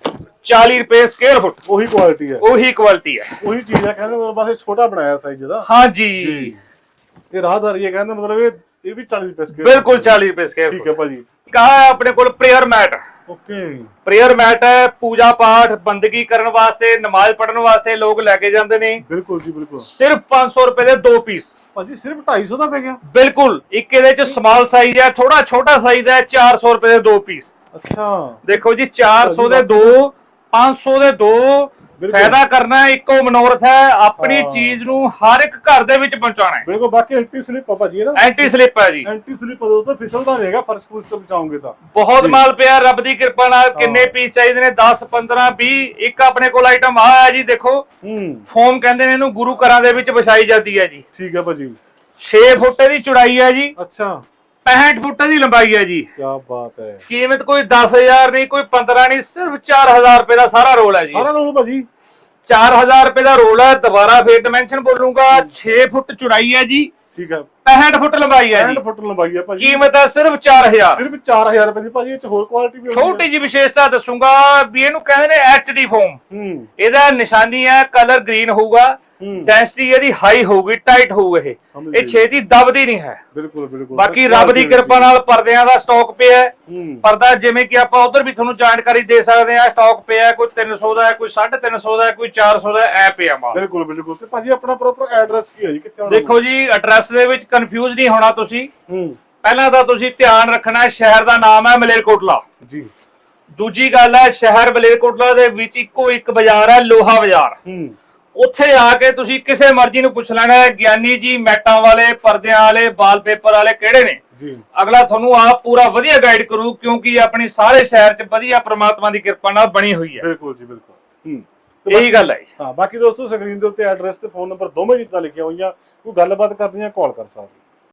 40 ਰੁਪਏ ਸਕੁਅਰ ਫੁੱਟ ਉਹੀ ਕੁਆਲਿਟੀ ਹੈ। ਉਹੀ ਕੁਆਲਿਟੀ ਹੈ। ਉਹੀ ਚੀਜ਼ ਹੈ ਕਹਿੰਦੇ ਮਤਲਬ ਬਸ ਇਹ ਛੋਟਾ ਬਣਾਇਆ ਸਾਈਜ਼ ਦਾ ਹਾਂਜੀ। ਇਹ ਰਾਹਦਾਰੀ ਹੈ ਕਹਿੰਦੇ ਮਤਲਬ ਇਹ ਇਹ ਵੀ 40 ਰੁਪਏ ਸਕੁਅਰ ਬਿਲਕੁਲ 40 ਰੁਪਏ ਸਕੁਅਰ ਠੀਕ ਹੈ ਭਾਜੀ। ਕਹਾ ਆਪਣੇ ਕੋਲ prayer mat okay. Prayer mat ਹੈ ਪੂਜਾ ਪਾਠ ਬੰਦਗੀ ਕਰਨ ਵਾਸਤੇ ਨਮਾਜ਼ ਪੜ੍ਹਨ ਵਾਸਤੇ ਲੋਕ ਲੈ ਕੇ ਜਾਂਦੇ ਨੇ। ਬਿਲਕੁਲ ਜੀ ਬਿਲਕੁਲ। ਸਿਰਫ 500 ਰੁਪਏ ਦੇ ਦੋ ਪੀਸ। ਭਾਜੀ ਸਿਰਫ 250 ਦਾ ਪੈ ਗਿਆ। ਬਿਲਕੁਲ ਇੱਕ ਇਹਦੇ ਚ ਸਮਾਲ ਸਾਈਜ਼ ਹੈ ਥੋੜਾ ਛੋਟਾ ਸਾਈਜ਼ ਹੈ 400 ਰੁਪਏ ਦੇ ਦੋ ਪੀਸ। ਅੱਛਾ। ਦੇਖੋ ਜੀ 400 ਦੇ ਦੋ 500 ਦੇ ਦੋ। ਫਾਇਦਾ ਕਰਨਾ ਇੱਕੋ ਮਨੋਰਥ ਹੈ ਆਪਣੀ। ਚੀਜ਼ ਨੂੰ ਹਰ ਇੱਕ ਘਰ ਦੇ ਵਿੱਚ ਪਹੁੰਚਾਉਣਾ ਹੈ। ਬਿਲਕੁਲ ਬਾਕੀ ਐਂਟੀ ਸਲਿਪ ਆ ਭਾਜੀ ਨਾ? ਐਂਟੀ ਸਲਿਪ ਹੈ ਜੀ। ਐਂਟੀ ਸਲਿਪ ਉਹ ਤਾਂ ਫਿਸਲਦਾ ਰਹੇਗਾ ਫਰਸ਼ ਫੁਰਸ਼ ਤੋਂ ਬਚਾਉਂਗੇ ਤਾਂ। ਬਹੁਤ। ਮਾਲ ਪਿਆ ਰੱਬ ਦੀ ਕਿਰਪਾ ਨਾਲ ਕਿੰਨੇ। ਪੀਸ ਚਾਹੀਦੇ ਨੇ 10 15 20 ਇੱਕ ਆਪਣੇ ਕੋਲ ਆਈਟਮ ਆ ਹੈ ਜੀ ਦੇਖੋ। ਹੂੰ। ਫੋਮ ਕਹਿੰਦੇ ਨੇ ਇਹਨੂੰ ਗੁਰੂ ਘਰਾਂ ਦੇ ਵਿੱਚ ਵਿਛਾਈ ਜਾਂਦੀ ਹੈ ਜੀ। ਠੀਕ ਹੈ ਭਾਜੀ। 6 ਫੁੱਟ ਦੀ ਚੌੜਾਈ ਹੈ ਜੀ। ਅੱਛਾ। 65 ਫੁੱਟ ਦੀ ਲੰਬਾਈ ਹੈ ਜੀ। ਕੀ ਬਾਤ ਹੈ। ਕੀਮਤ ਕੋਈ 10000 ਨਹੀਂ ਕੋਈ 15 ਨਹੀਂ ਸਿਰਫ 4000 ਰੁਪਏ ਦਾ ਸਾਰਾ ਰੋਲ ਹੈ ਜੀ। ਸਾਰਾ ਨਾਲੋਂ ਭਾਜੀ। 4000 ਰੁਪਏ ਦਾ ਰੋਲ ਹੈ ਦੁਬਾਰਾ ਫੇਰ ਡਿਮੈਂਸ਼ਨ ਬੋਲੂੰਗਾ 6 ਫੁੱਟ ਚੌੜਾਈ ਹੈ ਜੀ। ਠੀਕ ਹੈ। 65 ਫੁੱਟ ਲੰਬਾਈ ਹੈ 60 ਜੀ ਫੁੱਟ ਲੰਬਾਈ ਹੈ ਭਾਜੀ। ਕੀਮਤ ਹੈ ਸਿਰਫ 4000 ਸਿਰਫ 4000 ਰੁਪਏ ਦੀ ਭਾਜੀ ਇਹ ਚ ਹੋਰ ਕੁਆਲਿਟੀ ਵੀ ਛੋਟੀ ਜੀ ਵਿਸ਼ੇਸ਼ਤਾ ਦੱਸੂੰਗਾ ਵੀ ਇਹਨੂੰ ਕਹਿੰਦੇ ਨੇ ਐਚਡੀ ਫੋਮ ਹੂੰ। ਇਹਦਾ ਨਿਸ਼ਾਨੀ ਹੈ ਕਲਰ ਗ੍ਰੀਨ ਹੋਊਗਾ। ਡੈਂਸਿਟੀ ਇਹਦੀ ਹਾਈ ਹੋਊਗੀ ਟਾਈਟ ਹੋਊ ਇਹ। ਇਹ। ਛੇਤੀ ਦਬਦੀ ਨਹੀਂ ਹੈ। ਬਿਲਕੁਲ ਬਿਲਕੁਲ। ਬਾਕੀ ਰੱਬ ਦੀ ਕਿਰਪਾ ਨਾਲ ਪਰਦਿਆਂ ਦਾ ਸਟਾਕ ਪਿਆ ਪਰਦਾ ਜਿਵੇਂ ਕਿ ਆਪਾਂ ਉਧਰ ਵੀ ਤੁਹਾਨੂੰ ਜਾਣਕਾਰੀ ਦੇ ਸਕਦੇ ਆ ਸਟਾਕ ਪਿਆ ਕੋਈ 300 ਦਾ ਹੈ ਕੋਈ 350 ਦਾ ਹੈ ਕੋਈ 400 ਦਾ ਐ ਪਿਆ ਮਾਲ। ਬਿਲਕੁਲ ਬਿਲਕੁਲ। ਤੇ ਭਾਜੀ ਆਪਣਾ ਪ੍ਰੋਪਰ ਐਡਰੈਸ ਕੀ ਹੈ ਜੀ? ਕਿੱਥੇ ਦੇਖੋ ਜੀ ਐਡਰੈਸ ਦੇ ਵਿੱਚ ਕਨਫਿਊਜ਼ ਨਹੀਂ ਹੋਣਾ ਤੁਸੀਂ। ਹੂੰ। ਪਹਿਲਾਂ ਤਾਂ ਤੁਸੀਂ ਧਿਆਨ ਰੱਖਣਾ ਹੈ ਸ਼ਹਿਰ ਦਾ ਨਾਮ ਹੈ ਮਲੇਰਕੋਟਲਾ। ਜੀ। ਦੂਜੀ ਗੱਲ ਹੈ ਸ਼ਹਿਰ ਮਲੇਰਕੋਟਲਾ ਦੇ ਵਿੱਚ ਇੱਕੋ ਇੱਕ ਬਾਜ਼ਾਰ ਹੈ ਲੋਹਾ ਬਾਜ਼ਾਰ। ਹੂੰ। ਉੱਥੇ ਆ ਕੇ ਤੁਸੀਂ ਕਿਸੇ ਮਰਜ਼ੀ ਨੂੰ ਪੁੱਛ ਲੈਣਾ ਹੈ ਗਿਆਨੀ ਜੀ ਮੈਟਾਂ ਵਾਲੇ ਪਰਦਿਆਂ ਵਾਲੇ ਵਾਲਪੇਪਰ ਵਾਲੇ ਕਿਹੜੇ ਨੇ? ਜੀ। ਅਗਲਾ ਤੁਹਾਨੂੰ ਆਪ ਪੂਰਾ ਵਧੀਆ ਗਾਈਡ ਕਰੂ ਕਿਉਂਕਿ ਆਪਣੀ ਸਾਰੇ ਸ਼ਹਿਰ 'ਚ ਵਧੀਆ ਪ੍ਰਮਾਤਮਾ ਦੀ ਕਿਰਪਾ ਨਾਲ ਬਣੀ ਹੋਈ ਹੈ। ਬਿਲਕੁਲ ਜੀ ਬਿਲਕੁਲ। ਹੂੰ। ਇਹੀ ਗੱਲ ਹੈ ਜੀ। ਹਾਂ ਬਾਕੀ ਦੋਸਤੋ ਸਕਰੀਨ ਦੇ ਉੱਤੇ ਐਡਰੈਸ ਤੇ ਫੋਨ ਨੰਬਰ ਦੋਵੇਂ ਚੀਜ਼ਾਂ ਲਿਖੀਆਂ ਹੋਈਆਂ ਕੋਈ ਗੱਲਬਾਤ ਕਰਨੀ ਹੈ ਕਾਲ ਕਰ ਸਕਦੇ